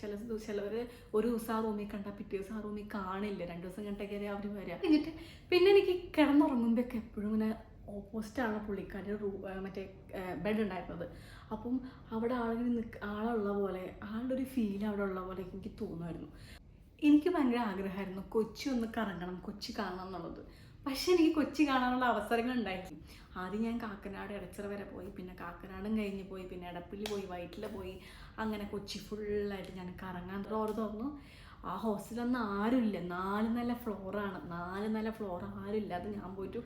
ചില ചിലവർ ഒരു ദിവസം ആ റൂമിൽ കണ്ടാൽ പിറ്റേ ദിവസം ആ റൂമിൽ കാണില്ല. രണ്ട് ദിവസം കണ്ടൊക്കെ അവർ വരിക എന്നിട്ട് പിന്നെ എനിക്ക് കിടന്നുറങ്ങുമ്പോഴൊക്കെ എപ്പോഴും ഇങ്ങനെ ഓപ്പോസിറ്റാണ് പുള്ളിക്കാരുടെ റൂ മറ്റേ ബെഡ് ഉണ്ടായിരുന്നത്. അപ്പം അവിടെ ആളിങ്ങനെ നിൽക്ക ആളുള്ള പോലെ ആളുടെ ഒരു ഫീൽ അവിടെ ഉള്ള പോലെ എനിക്ക് തോന്നുമായിരുന്നു. എനിക്ക് ഭയങ്കര ആഗ്രഹമായിരുന്നു കൊച്ചി ഒന്ന് കറങ്ങണം കൊച്ചി കാണണം എന്നുള്ളത്. പക്ഷെ എനിക്ക് കൊച്ചി കാണാനുള്ള അവസരങ്ങൾ ഉണ്ടായിരുന്നു ആദ്യം ഞാൻ കാക്കനാട് ഇടച്ചിറ വരെ പോയി പിന്നെ കാക്കനാടും കഴിഞ്ഞ് പോയി പിന്നെ എടപ്പള്ളി പോയി വയറ്റിൽ പോയി. അങ്ങനെ കൊച്ചി ഫുള്ളായിട്ട് ഞാൻ കറങ്ങാൻ റോഡ് തുറന്നു ആ ഹോസ്റ്റലൊന്നും ആരുമില്ല. നാല് നില ഫ്ലോറാണ് നാല് നല്ല ഫ്ലോർ ആരുമില്ല. അത് ഞാൻ പോയിട്ട്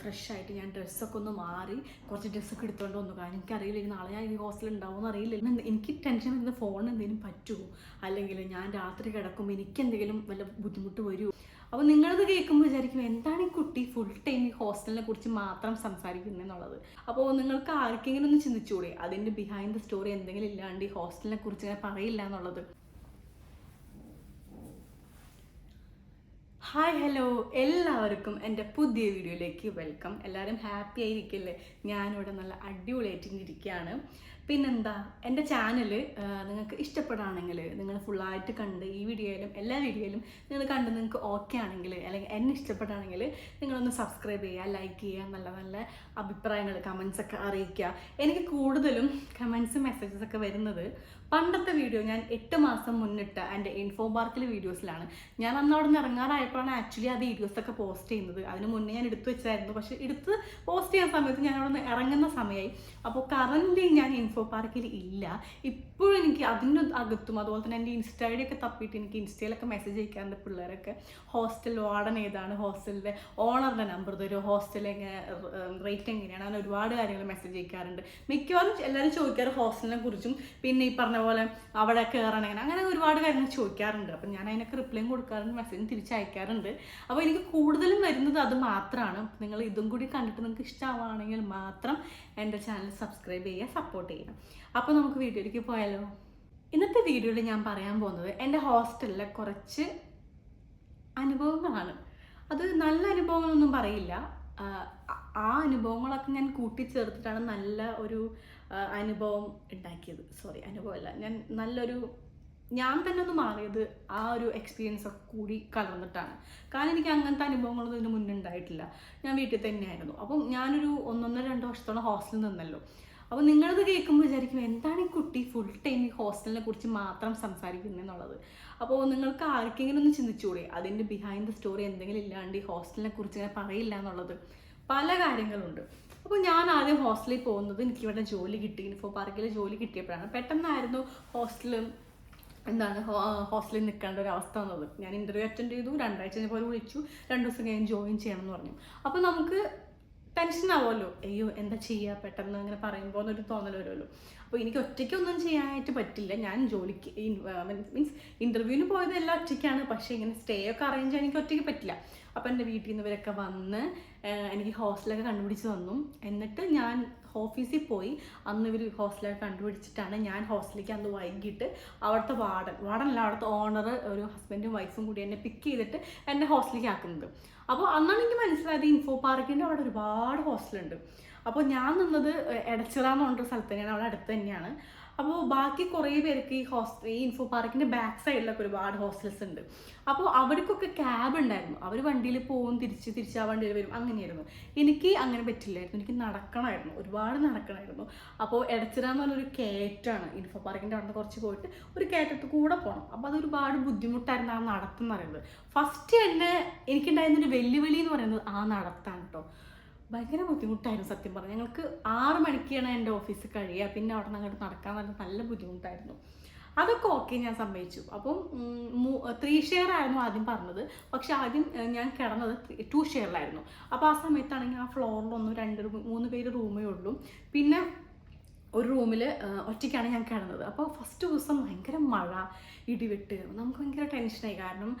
ഫ്രഷ് ആയിട്ട് ഞാൻ ഡ്രസ്സൊക്കെ ഒന്ന് മാറി കുറച്ച് ഡ്രസ്സൊക്കെ എടുത്തുകൊണ്ട് വന്നു. കാരണം എനിക്കറിയില്ല നാളെ ഞാൻ ഈ ഹോസ്റ്റലിൽ ഉണ്ടാവുമെന്ന് അറിയില്ല. എനിക്ക് ടെൻഷൻ വരുന്നത് ഫോൺ എന്തെങ്കിലും പറ്റുമോ? അല്ലെങ്കിൽ ഞാൻ രാത്രി കിടക്കുമ്പോൾ എനിക്ക് എന്തെങ്കിലും വല്ല ബുദ്ധിമുട്ട് വരുമോ? അപ്പോൾ നിങ്ങളത് കേൾക്കുമ്പോൾ വിചാരിക്കും എന്താണ് ഈ കുട്ടി ഫുൾ ടൈം ഈ ഹോസ്റ്റലിനെ കുറിച്ച് മാത്രം സംസാരിക്കുന്നത് എന്നുള്ളത്? അപ്പോൾ നിങ്ങൾക്ക് ആർക്കെങ്കിലും ഒന്ന് ചിന്തിച്ചുകൂടെ അതിന്റെ ബിഹൈൻഡ് ദ സ്റ്റോറി എന്തെങ്കിലും ഇല്ലാണ്ട് ഈ ഹോസ്റ്റലിനെ കുറിച്ച് ഇങ്ങനെ പറയില്ല എന്നുള്ളത്? ഹായ് ഹലോ എല്ലാവർക്കും എന്റെ പുതിയ വീഡിയോയിലേക്ക് വെൽക്കം എല്ലാവരും ഹാപ്പി ആയിരിക്കില്ലേ? ഞാനിവിടെ നല്ല അടിപൊളിയായിട്ട് ഇരിക്കുകയാണ്. പിന്നെന്താ എന്റെ ചാനൽ നിങ്ങൾക്ക് ഇഷ്ടപ്പെടുകയാണെങ്കിൽ നിങ്ങൾ ഫുള്ളായിട്ട് കണ്ട് ഈ വീഡിയോയിലും എല്ലാ വീഡിയോയിലും നിങ്ങൾ കണ്ട് നിങ്ങൾക്ക് ഓക്കെ ആണെങ്കിൽ അല്ലെങ്കിൽ എന്നെ ഇഷ്ടപ്പെടുകയാണെങ്കിൽ നിങ്ങളൊന്ന് സബ്സ്ക്രൈബ് ചെയ്യുക ലൈക്ക് ചെയ്യുക നല്ല നല്ല അഭിപ്രായങ്ങൾ കമൻസ് ഒക്കെ അറിയിക്കുക. എനിക്ക് കൂടുതലും കമൻസ് മെസ്സേജസ് ഒക്കെ വരുന്നത് പണ്ടത്തെ വീഡിയോ ഞാൻ എട്ട് മാസം മുന്നിട്ട എന്റെ ഇൻഫോ പാർക്കിലെ വീഡിയോസിലാണ് ഞാൻ അന്ന് അവിടെ നിന്ന് ഇറങ്ങാറായപ്പോഴാണ് ആക്ച്വലി ആ വീഡിയോസൊക്കെ പോസ്റ്റ് ചെയ്യുന്നത്. അതിന് മുന്നേ ഞാൻ എടുത്തു വെച്ചായിരുന്നു. പക്ഷേ എടുത്ത് പോസ്റ്റ് ചെയ്യുന്ന സമയത്ത് ഞാൻ അവിടെ നിന്ന് ഇറങ്ങുന്ന സമയമായി അപ്പോൾ കറന്റ് ഞാൻ ഇൻഫോ പാർക്കിൽ ഇല്ല. ഇപ്പോഴും എനിക്ക് അതിന്റെ അകത്തും അതുപോലെ തന്നെ എന്റെ ഇൻസ്റ്റ ഐ ഡി ഒക്കെ തപ്പിയിട്ട് എനിക്ക് ഇൻസ്റ്റയിലൊക്കെ മെസ്സേജ് അയക്കാറുണ്ട് പിള്ളേരൊക്കെ. ഹോസ്റ്റൽ വാർഡൻ ഏതാണ്? ഹോസ്റ്റലിന്റെ ഓണറിന്റെ നമ്പർ തരുമോ ഹോസ്റ്റൽ എങ്ങനെ റേറ്റ് എങ്ങനെയാണ്? അങ്ങനെ ഒരുപാട് കാര്യങ്ങൾ മെസ്സേജ് അയക്കാറുണ്ട്. മിക്കവാറും എല്ലാവരും ചോദിക്കാറ് ഹോസ്റ്റലിനെ കുറിച്ചും പിന്നെ ഈ പറഞ്ഞ പോലെ അവിടെ കയറണം എങ്ങനെ? അങ്ങനെ ഒരുപാട് കാര്യങ്ങൾ ചോദിക്കാറുണ്ട്. അപ്പം ഞാൻ അതിനൊക്കെ റിപ്ലൈയും കൊടുക്കാറുണ്ട് മെസ്സേജും തിരിച്ചയക്കാറുണ്ട്. അപ്പോൾ എനിക്ക് കൂടുതലും വരുന്നത് അത് മാത്രമാണ്. നിങ്ങൾ ഇതും കൂടി കണ്ടിട്ട് നിങ്ങൾക്ക് ഇഷ്ടമാവുകയാണെങ്കിൽ മാത്രം എന്റെ ചാനൽ സബ്സ്ക്രൈബ് ചെയ്യുക സപ്പോർട്ട് ചെയ്യുക. അപ്പോൾ നമുക്ക് വീഡിയോയിലേക്ക് പോയാലോ? ഇന്നത്തെ വീഡിയോയിൽ ഞാൻ പറയാൻ പോകുന്നത് എന്റെ ഹോസ്റ്റലിലെ കുറച്ച് അനുഭവങ്ങളാണ്. അത് നല്ല അനുഭവങ്ങളൊന്നും പറയില്ല. ആ, അനുഭവങ്ങളൊക്കെ ഞാൻ കൂട്ടിച്ചേർത്തിട്ടാണ് നല്ല ഒരു അനുഭവം ഉണ്ടാക്കിയത്. സോറി അനുഭവമല്ല. ഞാൻ നല്ലൊരു ഞാൻ തന്നെ ഒന്ന് മാറിയത് ആ ഒരു എക്സ്പീരിയൻസ് ഒക്കെ കൂടി കലർന്നിട്ടാണ്. കാരണം എനിക്ക് അങ്ങനത്തെ അനുഭവങ്ങളൊന്നും ഇതിന് മുന്നേ ഉണ്ടായിട്ടില്ല. ഞാൻ വീട്ടിൽ തന്നെയായിരുന്നു. അപ്പം ഞാനൊരു ഒന്നൊന്നര രണ്ട് വർഷത്തോളം ഹോസ്റ്റലിൽ നിന്നല്ലോ. അപ്പോൾ നിങ്ങളത് കേൾക്കുമ്പോൾ വിചാരിക്കും എന്താണ് ഈ കുട്ടി ഫുൾ ടൈം ഈ ഹോസ്റ്റലിനെ കുറിച്ച് മാത്രം സംസാരിക്കുന്നത് എന്നുള്ളത്? അപ്പോൾ നിങ്ങൾക്ക് ആർക്കെങ്കിലും ഒന്ന് ചിന്തിച്ചുകൂടെ അതിന്റെ ബിഹൈൻഡ് ദ സ്റ്റോറി എന്തെങ്കിലും ഇല്ലാണ്ട് ഈ ഹോസ്റ്റലിനെ കുറിച്ച് ഇങ്ങനെ പറയില്ല എന്നുള്ളത്? പല കാര്യങ്ങളുണ്ട്. അപ്പോൾ ഞാൻ ആദ്യം ഹോസ്റ്റലിൽ പോകുന്നത് എനിക്കിവിടെ ജോലി കിട്ടി. ഇൻഫോ പാർക്കിൽ ജോലി കിട്ടിയപ്പോഴാണ്. പെട്ടെന്നായിരുന്നു ഹോസ്റ്റലും എന്താണ് ഹോസ്റ്റലിൽ നിൽക്കേണ്ട ഒരു അവസ്ഥ വന്നത്. ഞാൻ ഇന്റർവ്യൂ അറ്റൻഡ് ചെയ്തു രണ്ടാഴ്ച കഴിഞ്ഞപ്പോൾ അവർ വിളിച്ചു. രണ്ട് ദിവസം കഴിഞ്ഞ് ജോയിൻ ചെയ്യണം എന്ന് പറഞ്ഞു. അപ്പോൾ നമുക്ക് ടെൻഷൻ ആവുമല്ലോ അയ്യോ എന്താ ചെയ്യുക പെട്ടെന്ന് അങ്ങനെ പറയുമ്പോൾ എന്നൊരു തോന്നൽ വരുമല്ലോ. അപ്പോൾ എനിക്ക് ഒറ്റയ്ക്കൊന്നും ചെയ്യാനായിട്ട് പറ്റില്ല. ഞാൻ ജോലിക്ക് മീൻസ് ഇന്റർവ്യൂവിന് പോയത് എല്ലാം ഒറ്റയ്ക്കാണ്. പക്ഷേ ഇങ്ങനെ സ്റ്റേ ഒക്കെ അറേഞ്ച് ചെയ്യാൻ എനിക്ക് ഒറ്റയ്ക്ക് പറ്റില്ല. അപ്പോൾ എന്റെ വീട്ടിൽ നിന്ന് ഇവരൊക്കെ വന്ന് എനിക്ക് ഹോസ്റ്റലൊക്കെ കണ്ടുപിടിച്ച് തന്നു. എന്നിട്ട് ഞാൻ ഓഫീസിൽ പോയി. അന്ന് ഇവർ ഹോസ്റ്റലൊക്കെ കണ്ടുപിടിച്ചിട്ടാണ് ഞാൻ ഹോസ്റ്റലിലേക്ക് അന്ന് വൈകിട്ട് അവിടുത്തെ വാർഡൻ വാർഡനല്ല അവിടുത്തെ ഓണർ ഒരു ഹസ്ബൻഡും വൈഫും കൂടി എന്നെ പിക്ക് ചെയ്തിട്ട് എന്നെ ഹോസ്റ്റലിലേക്ക് ആക്കുന്നത്. അപ്പോൾ അന്നാണ് എനിക്ക് മനസ്സിലായത് ഇൻഫോ പാർക്കിന്റെ അവിടെ ഒരുപാട് ഹോസ്റ്റലുണ്ട് അപ്പോൾ ഞാൻ നിന്നത് എടച്ചിറ എന്ന് പറഞ്ഞ സ്ഥലത്ത് തന്നെയാണ്. അവിടെ അടുത്ത് തന്നെയാണ്. അപ്പോൾ ബാക്കി കുറേ പേർക്ക് ഈ ഹോസ്റ്റൽ ഈ ഇൻഫോ പാർക്കിന്റെ ബാക്ക് സൈഡിലൊക്കെ ഒരുപാട് ഹോസ്റ്റൽസ് ഉണ്ട്. അപ്പോൾ അവർക്കൊക്കെ ക്യാബ് ഉണ്ടായിരുന്നു. അവർ വണ്ടിയിൽ പോകും തിരിച്ച് തിരിച്ച് ആ വണ്ടിയിൽ വരും അങ്ങനെയായിരുന്നു. എനിക്ക് അങ്ങനെ പറ്റില്ലായിരുന്നു. എനിക്ക് നടക്കണമായിരുന്നു. ഒരുപാട് നടക്കണമായിരുന്നു. അപ്പോൾ എടച്ചിറ എന്ന് പറഞ്ഞൊരു കയറ്റാണ് ഇൻഫോ പാർക്കിന്റെ അവിടെ കുറച്ച് പോയിട്ട് ഒരു കയറ്റത്ത് കൂടെ പോകണം അപ്പോൾ അത് ഒരുപാട് ബുദ്ധിമുട്ടായിരുന്നു ആ നടത്തം പറയുന്നത്. ഫസ്റ്റ് തന്നെ എനിക്കുണ്ടായിരുന്നൊരു വെല്ലുവിളി എന്ന് പറയുന്നത് ആ നടത്താണ് കേട്ടോ ഭയങ്കര ബുദ്ധിമുട്ടായിരുന്നു സത്യം പറഞ്ഞു. ഞങ്ങൾക്ക് ആറ് മണിക്കാണ് എന്റെ ഓഫീസ് കഴിയുക. പിന്നെ അവിടെ നിന്ന് അങ്ങോട്ട് നടക്കാൻ നല്ല നല്ല ബുദ്ധിമുട്ടായിരുന്നു. അതൊക്കെ ഓക്കെ ഞാൻ സമ്മതിച്ചു. അപ്പം ത്രീ ഷെയർ ആയിരുന്നു ആദ്യം പറഞ്ഞത്. പക്ഷെ ആദ്യം ഞാൻ കിടന്നത് ടു ഷെയറിലായിരുന്നു അപ്പോൾ ആ സമയത്താണെങ്കിൽ ആ ഫ്ലോറിലൊന്നും രണ്ട് മൂന്ന് പേര് റൂമേ ഉള്ളൂ. പിന്നെ ഒരു റൂമിൽ ഒറ്റയ്ക്കാണ് ഞാൻ കിടന്നത്. അപ്പോൾ ഫസ്റ്റ് ദിവസം ഭയങ്കര മഴ ഇടിവെട്ട്. നമുക്ക് ഭയങ്കര ടെൻഷനായി കാരണം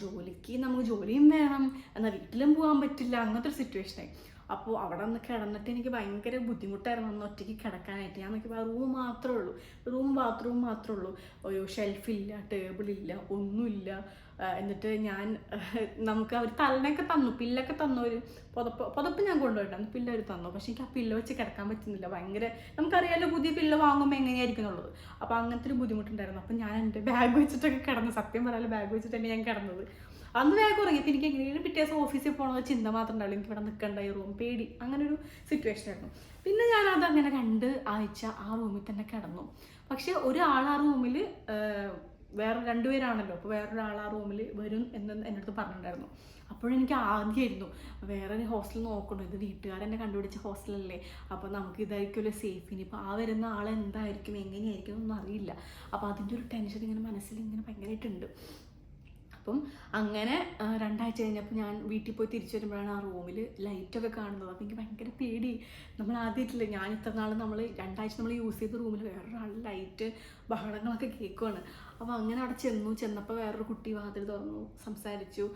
ജോലിക്ക് നമുക്ക് ജോലിയും വേണം. എന്നാൽ വീട്ടിലും പോകാൻ പറ്റില്ല. അങ്ങനത്തെ ഒരു സിറ്റുവേഷനായി അപ്പോൾ അവിടെ നിന്ന് കിടന്നിട്ട് എനിക്ക് ഭയങ്കര ബുദ്ധിമുട്ടായിരുന്നു അന്ന് ഒറ്റയ്ക്ക് കിടക്കാനായിട്ട്. ഞാൻ നോക്കിയപ്പോൾ റൂം മാത്രമേ ഉള്ളൂ. റൂം ബാത്റൂം മാത്രമേ ഉള്ളൂ. ഒരു ഷെൽഫില്ല ടേബിളില്ല ഒന്നുമില്ല. എന്നിട്ട് ഞാൻ നമുക്ക് അവർ തലനൊക്കെ തന്നു. പില്ലൊക്കെ തന്നു ഒരു പുതപ്പ് പുതപ്പ് ഞാൻ കൊണ്ടുപോയിട്ടാണ് പില്ല അവർ തന്നു. പക്ഷേ എനിക്ക് ആ പില്ല വെച്ച് കിടക്കാൻ പറ്റുന്നില്ല. ഭയങ്കര നമുക്കറിയാലോ പുതിയ പില്ല വാങ്ങുമ്പോൾ എങ്ങനെയായിരിക്കും എന്നുള്ളത് അപ്പോൾ അങ്ങനത്തെ ഒരു ബുദ്ധിമുട്ടുണ്ടായിരുന്നു. അപ്പം ഞാൻ എന്റെ ബാഗ് വെച്ചിട്ടൊക്കെ കിടന്നു സത്യം പറയാലോ ബാഗ് വെച്ചിട്ട് തന്നെ ഞാൻ കിടന്നത്. അന്ന് വേഗം ഉറങ്ങിയപ്പോൾ എനിക്ക് എങ്ങനെയാണ് പിറ്റേ ദിവസം ഓഫീസിൽ പോകണമെന്ന് ചിന്ത മാത്രം ഉണ്ടാവില്ല എനിക്ക് ഇവിടെ നിൽക്കണ്ട ഈ റൂം പേടി അങ്ങനെ ഒരു സിറ്റുവേഷൻ ആയിരുന്നു. പിന്നെ ഞാൻ അത് അങ്ങനെ രണ്ട് ആഴ്ച ആ റൂമിൽ തന്നെ കിടന്നു. പക്ഷേ ഒരാൾ ആ റൂമിൽ വേറെ രണ്ടുപേരാണല്ലോ അപ്പോൾ വേറൊരാൾ ആ റൂമിൽ വരും എന്ന് എന്റെ അടുത്ത് പറഞ്ഞിട്ടുണ്ടായിരുന്നു. അപ്പോഴെനിക്ക് ആദ്യമായിരുന്നു വേറെ ഒരു ഹോസ്റ്റൽ നോക്കണോ ഇത് വീട്ടുകാരെന്നെ കണ്ടുപിടിച്ച ഹോസ്റ്റലല്ലേ അപ്പോൾ നമുക്ക് ഇതായിരിക്കുമല്ലോ സേഫ് ഇനി ഇപ്പോൾ ആ വരുന്ന ആൾ എന്തായിരിക്കും? എങ്ങനെയായിരിക്കും എന്നൊന്നും അറിയില്ല. അപ്പോൾ അതിന്റെ ഒരു ടെൻഷൻ ഇങ്ങനെ മനസ്സിൽ ഇങ്ങനെ ഭയങ്കരമായിട്ടുണ്ട്. അപ്പം അങ്ങനെ രണ്ടാഴ്ച കഴിഞ്ഞപ്പോൾ ഞാൻ വീട്ടിൽ പോയി തിരിച്ചു വരുമ്പോഴാണ് ആ റൂമിൽ ലൈറ്റൊക്കെ കാണുന്നത്. അപ്പോൾ എനിക്ക് ഭയങ്കര പേടി. നമ്മൾ ആദ്യമായിട്ടില്ല ഞാൻ ഇത്ര നാൾ നമ്മൾ രണ്ടാഴ്ച നമ്മൾ യൂസ് ചെയ്ത റൂമിൽ വേറൊരാൾ ലൈറ്റ് ബഹളങ്ങളൊക്കെ കേൾക്കുവാണ്. അപ്പോൾ അങ്ങനെ അവിടെ ചെന്നു. ചെന്നപ്പോൾ വേറൊരു കുട്ടി വാതിൽ തുറന്നു സംസാരിച്ചു.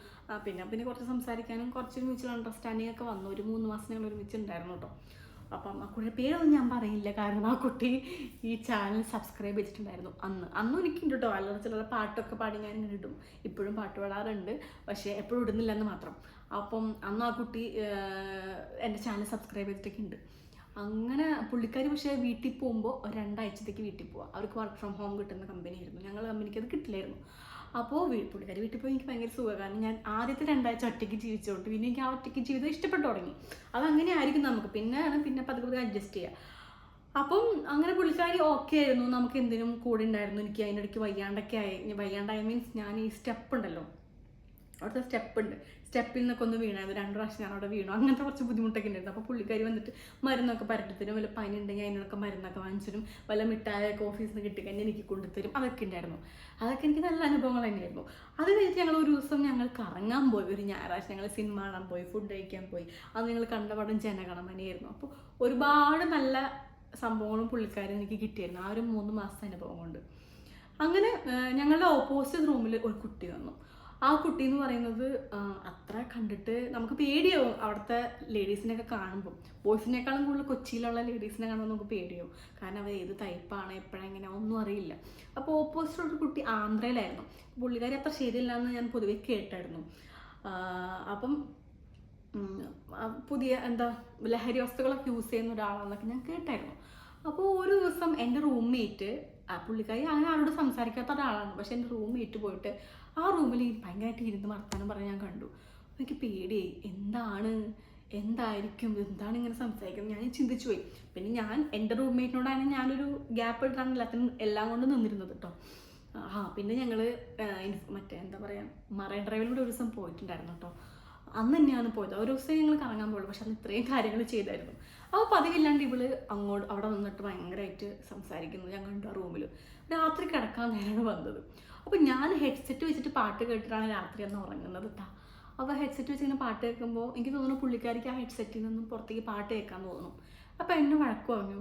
പിന്നെ പിന്നെ കുറച്ച് സംസാരിക്കാനും കുറച്ച് മ്യൂച്വൽ അണ്ടർസ്റ്റാൻഡിങ് ഒക്കെ വന്നു. ഒരു മൂന്ന് മാസം ഞങ്ങൾ ഒരുമിച്ച് ഉണ്ടായിരുന്നു കേട്ടോ അപ്പം ആ കുട്ടിയുടെ പേരൊന്നും ഞാൻ പറയില്ല. കാരണം ആ കുട്ടി ഈ ചാനൽ സബ്സ്ക്രൈബ് ചെയ്തിട്ടുണ്ടായിരുന്നു അന്ന്. അന്നും എനിക്കുണ്ട് കേട്ടോ അല്ലെന്ന് വെച്ചാൽ പാട്ടൊക്കെ പാടി ഞാൻ ഇങ്ങനെ ഇടും. ഇപ്പോഴും പാട്ട് പാടാറുണ്ട്. പക്ഷേ എപ്പോഴും ഇടുന്നില്ലെന്ന് മാത്രം. അപ്പം അന്ന് ആ കുട്ടി എന്റെ ചാനൽ സബ്സ്ക്രൈബ് ചെയ്തിട്ടൊക്കെ ഉണ്ട് അങ്ങനെ പുള്ളിക്കാർ പക്ഷേ വീട്ടിൽ പോകുമ്പോൾ രണ്ടാഴ്ചത്തേക്ക് വീട്ടിൽ പോവുക അവർക്ക് വർക്ക് ഫ്രം ഹോം കിട്ടുന്ന കമ്പനി ആയിരുന്നു. ഞങ്ങൾ കമ്പനിക്ക് അത് കിട്ടില്ലായിരുന്നു. അപ്പോൾ പുള്ളിക്കാരി വീട്ടിൽ പോയി എനിക്ക് ഭയങ്കര സുഖം. കാരണം ഞാൻ ആദ്യത്തെ രണ്ടാഴ്ച ഒറ്റയ്ക്ക് ജീവിച്ചോണ്ട്. പിന്നെ എനിക്ക് ആ ഒറ്റയ്ക്ക് ജീവിതം ഇഷ്ടപ്പെട്ടു തുടങ്ങി. അത് അങ്ങനെ ആയിരിക്കും നമുക്ക്. പിന്നെയാണ് പിന്നെ പതുക്കെ പതുക്കെ അഡ്ജസ്റ്റ് ചെയ്യുക അപ്പം അങ്ങനെ പുള്ളിക്കാരി ഓക്കെ ആയിരുന്നു. നമുക്ക് എന്തിനും കൂടെ ഉണ്ടായിരുന്നു. എനിക്ക് അതിനിടയ്ക്ക് വയ്യാണ്ടൊക്കെ ആയി. വയ്യാണ്ടായ മീൻസ് ഞാൻ ഈ സ്റ്റെപ്പ് ഉണ്ടല്ലോ. അവിടുത്തെ സ്റ്റെപ്പ് ഉണ്ട്. സ്റ്റെപ്പിൽ നിന്നൊക്കെ ഒന്ന് വീണായിരുന്നു. രണ്ട് പ്രാവശ്യം ഞാൻ അവിടെ വീണു. അങ്ങനത്തെ കുറച്ച് ബുദ്ധിമുട്ടൊക്കെ ഉണ്ടായിരുന്നു. അപ്പോൾ പുള്ളിക്കാരി വന്നിട്ട് മരുന്നൊക്കെ പരട്ടിത്തരും വല്ല പനി ഉണ്ടെങ്കിൽ അതിനൊക്കെ മരുന്നൊക്കെ വാങ്ങിച്ചിരും വല്ല മിഠായൊക്കെ ഓഫീസിൽ നിന്ന് കിട്ടിക്കഴിഞ്ഞാൽ എനിക്ക് കൊണ്ടുത്തരും അതൊക്കെ ഉണ്ടായിരുന്നു. അതൊക്കെ എനിക്ക് നല്ല അനുഭവങ്ങൾ തന്നെയായിരുന്നു. അത് കഴിഞ്ഞിട്ട് ഞങ്ങൾ ഒരു ദിവസം ഞങ്ങൾ കറങ്ങാൻ പോയി. ഒരു ഞായറാഴ്ച ഞങ്ങൾ സിനിമ കാണാൻ പോയി ഫുഡ് കഴിക്കാൻ പോയി. അത് ഞങ്ങൾ കണ്ട പടം ജനഗണമനയായിരുന്നു. അപ്പോൾ ഒരുപാട് നല്ല സംഭവങ്ങളും പുള്ളിക്കാരും എനിക്ക് കിട്ടിയായിരുന്നു. ആ ഒരു മൂന്ന് മാസത്തെ അനുഭവം കൊണ്ട്. അങ്ങനെ ഞങ്ങളുടെ ഓപ്പോസിറ്റ് റൂമിൽ ഒരു കുട്ടി വന്നു. ആ കുട്ടി എന്ന് പറയുന്നത് അത്ര കണ്ടിട്ട് നമുക്ക് പേടിയാവും അവിടുത്തെ ലേഡീസിനെയൊക്കെ കാണുമ്പോൾ ബോയ്സിനേക്കാളും കൂടുതൽ കൊച്ചിയിലുള്ള ലേഡീസിനെ കാണുമ്പോൾ നമുക്ക് പേടിയാവും. കാരണം അവർ ഏത് ടൈപ്പാണ് എപ്പോഴെങ്ങനെ ഒന്നും അറിയില്ല. അപ്പോൾ ഓപ്പോസിറ്റ് കുട്ടി ആന്ധ്രയിലായിരുന്നു. പുള്ളിക്കാരി അത്ര ശരിയല്ല എന്ന് ഞാൻ പൊതുവെ കേട്ടായിരുന്നു. അപ്പം പുതിയ എന്താ ലഹരി വസ്തുക്കളൊക്കെ യൂസ് ചെയ്യുന്ന ഒരാളാണെന്നൊക്കെ ഞാൻ കേട്ടായിരുന്നു. അപ്പോൾ ഒരു ദിവസം എന്റെ റൂംമേറ്റ് ആ പുള്ളിക്കാരി അങ്ങനെ ആരോട് സംസാരിക്കാത്ത ഒരാളാണ്. പക്ഷെ എന്റെ റൂംമേറ്റ് പോയിട്ട് ആ റൂമിൽ ഭയങ്കരമായിട്ട് ഇരുന്ന് വർത്താനം പറഞ്ഞ് ഞാൻ കണ്ടു. എനിക്ക് പേടിയായി. എന്താണ്? എന്തായിരിക്കും? എന്താണ് ഇങ്ങനെ സംസാരിക്കുന്നത്? ഞാൻ ചിന്തിച്ചു പോയി. പിന്നെ ഞാൻ എന്റെ റൂംമേറ്റിനോടാണ് ഞാനൊരു ഗ്യാപ്പ് ഇട്ടാണ് എല്ലാത്തിനും എല്ലാം കൊണ്ട് നിന്നിരുന്നത് കേട്ടോ ആ പിന്നെ ഞങ്ങൾ മറ്റേ എന്താ പറയുക മറൈൻ ഡ്രൈവിലൂടെ ഒരു ദിവസം പോയിട്ടുണ്ടായിരുന്നു കേട്ടോ അന്ന് തന്നെയാണ് പോയത്. ഒരു ദിവസം ഞങ്ങൾ കറങ്ങാൻ പോകുള്ളൂ പക്ഷെ അന്ന് ഇത്രയും കാര്യങ്ങൾ ചെയ്തായിരുന്നു. അപ്പോൾ പതിവില്ലാണ്ട് ഇവൾ അങ്ങോട്ട് അവിടെ നിന്നിട്ട് ഭയങ്കരമായിട്ട് സംസാരിക്കുന്നു. ഞാൻ കണ്ടു റൂമിൽ രാത്രി കിടക്കാൻ നേരമാണ് വന്നത്. അപ്പോൾ ഞാൻ ഹെഡ്സെറ്റ് വെച്ചിട്ട് പാട്ട് കേട്ടിട്ടാണ് രാത്രി അന്ന് ഉറങ്ങുന്നത് കേട്ടോ അപ്പോൾ ഹെഡ്സെറ്റ് വെച്ച് ഇങ്ങനെ പാട്ട് കേൾക്കുമ്പോൾ എനിക്ക് തോന്നുന്നു പുള്ളിക്കാരിക്ക് ആ ഹെഡ്സെറ്റിൽ നിന്നും പുറത്തേക്ക് പാട്ട് കേൾക്കാൻ തോന്നുന്നു അപ്പോൾ എന്നെ വഴക്ക് പറഞ്ഞു.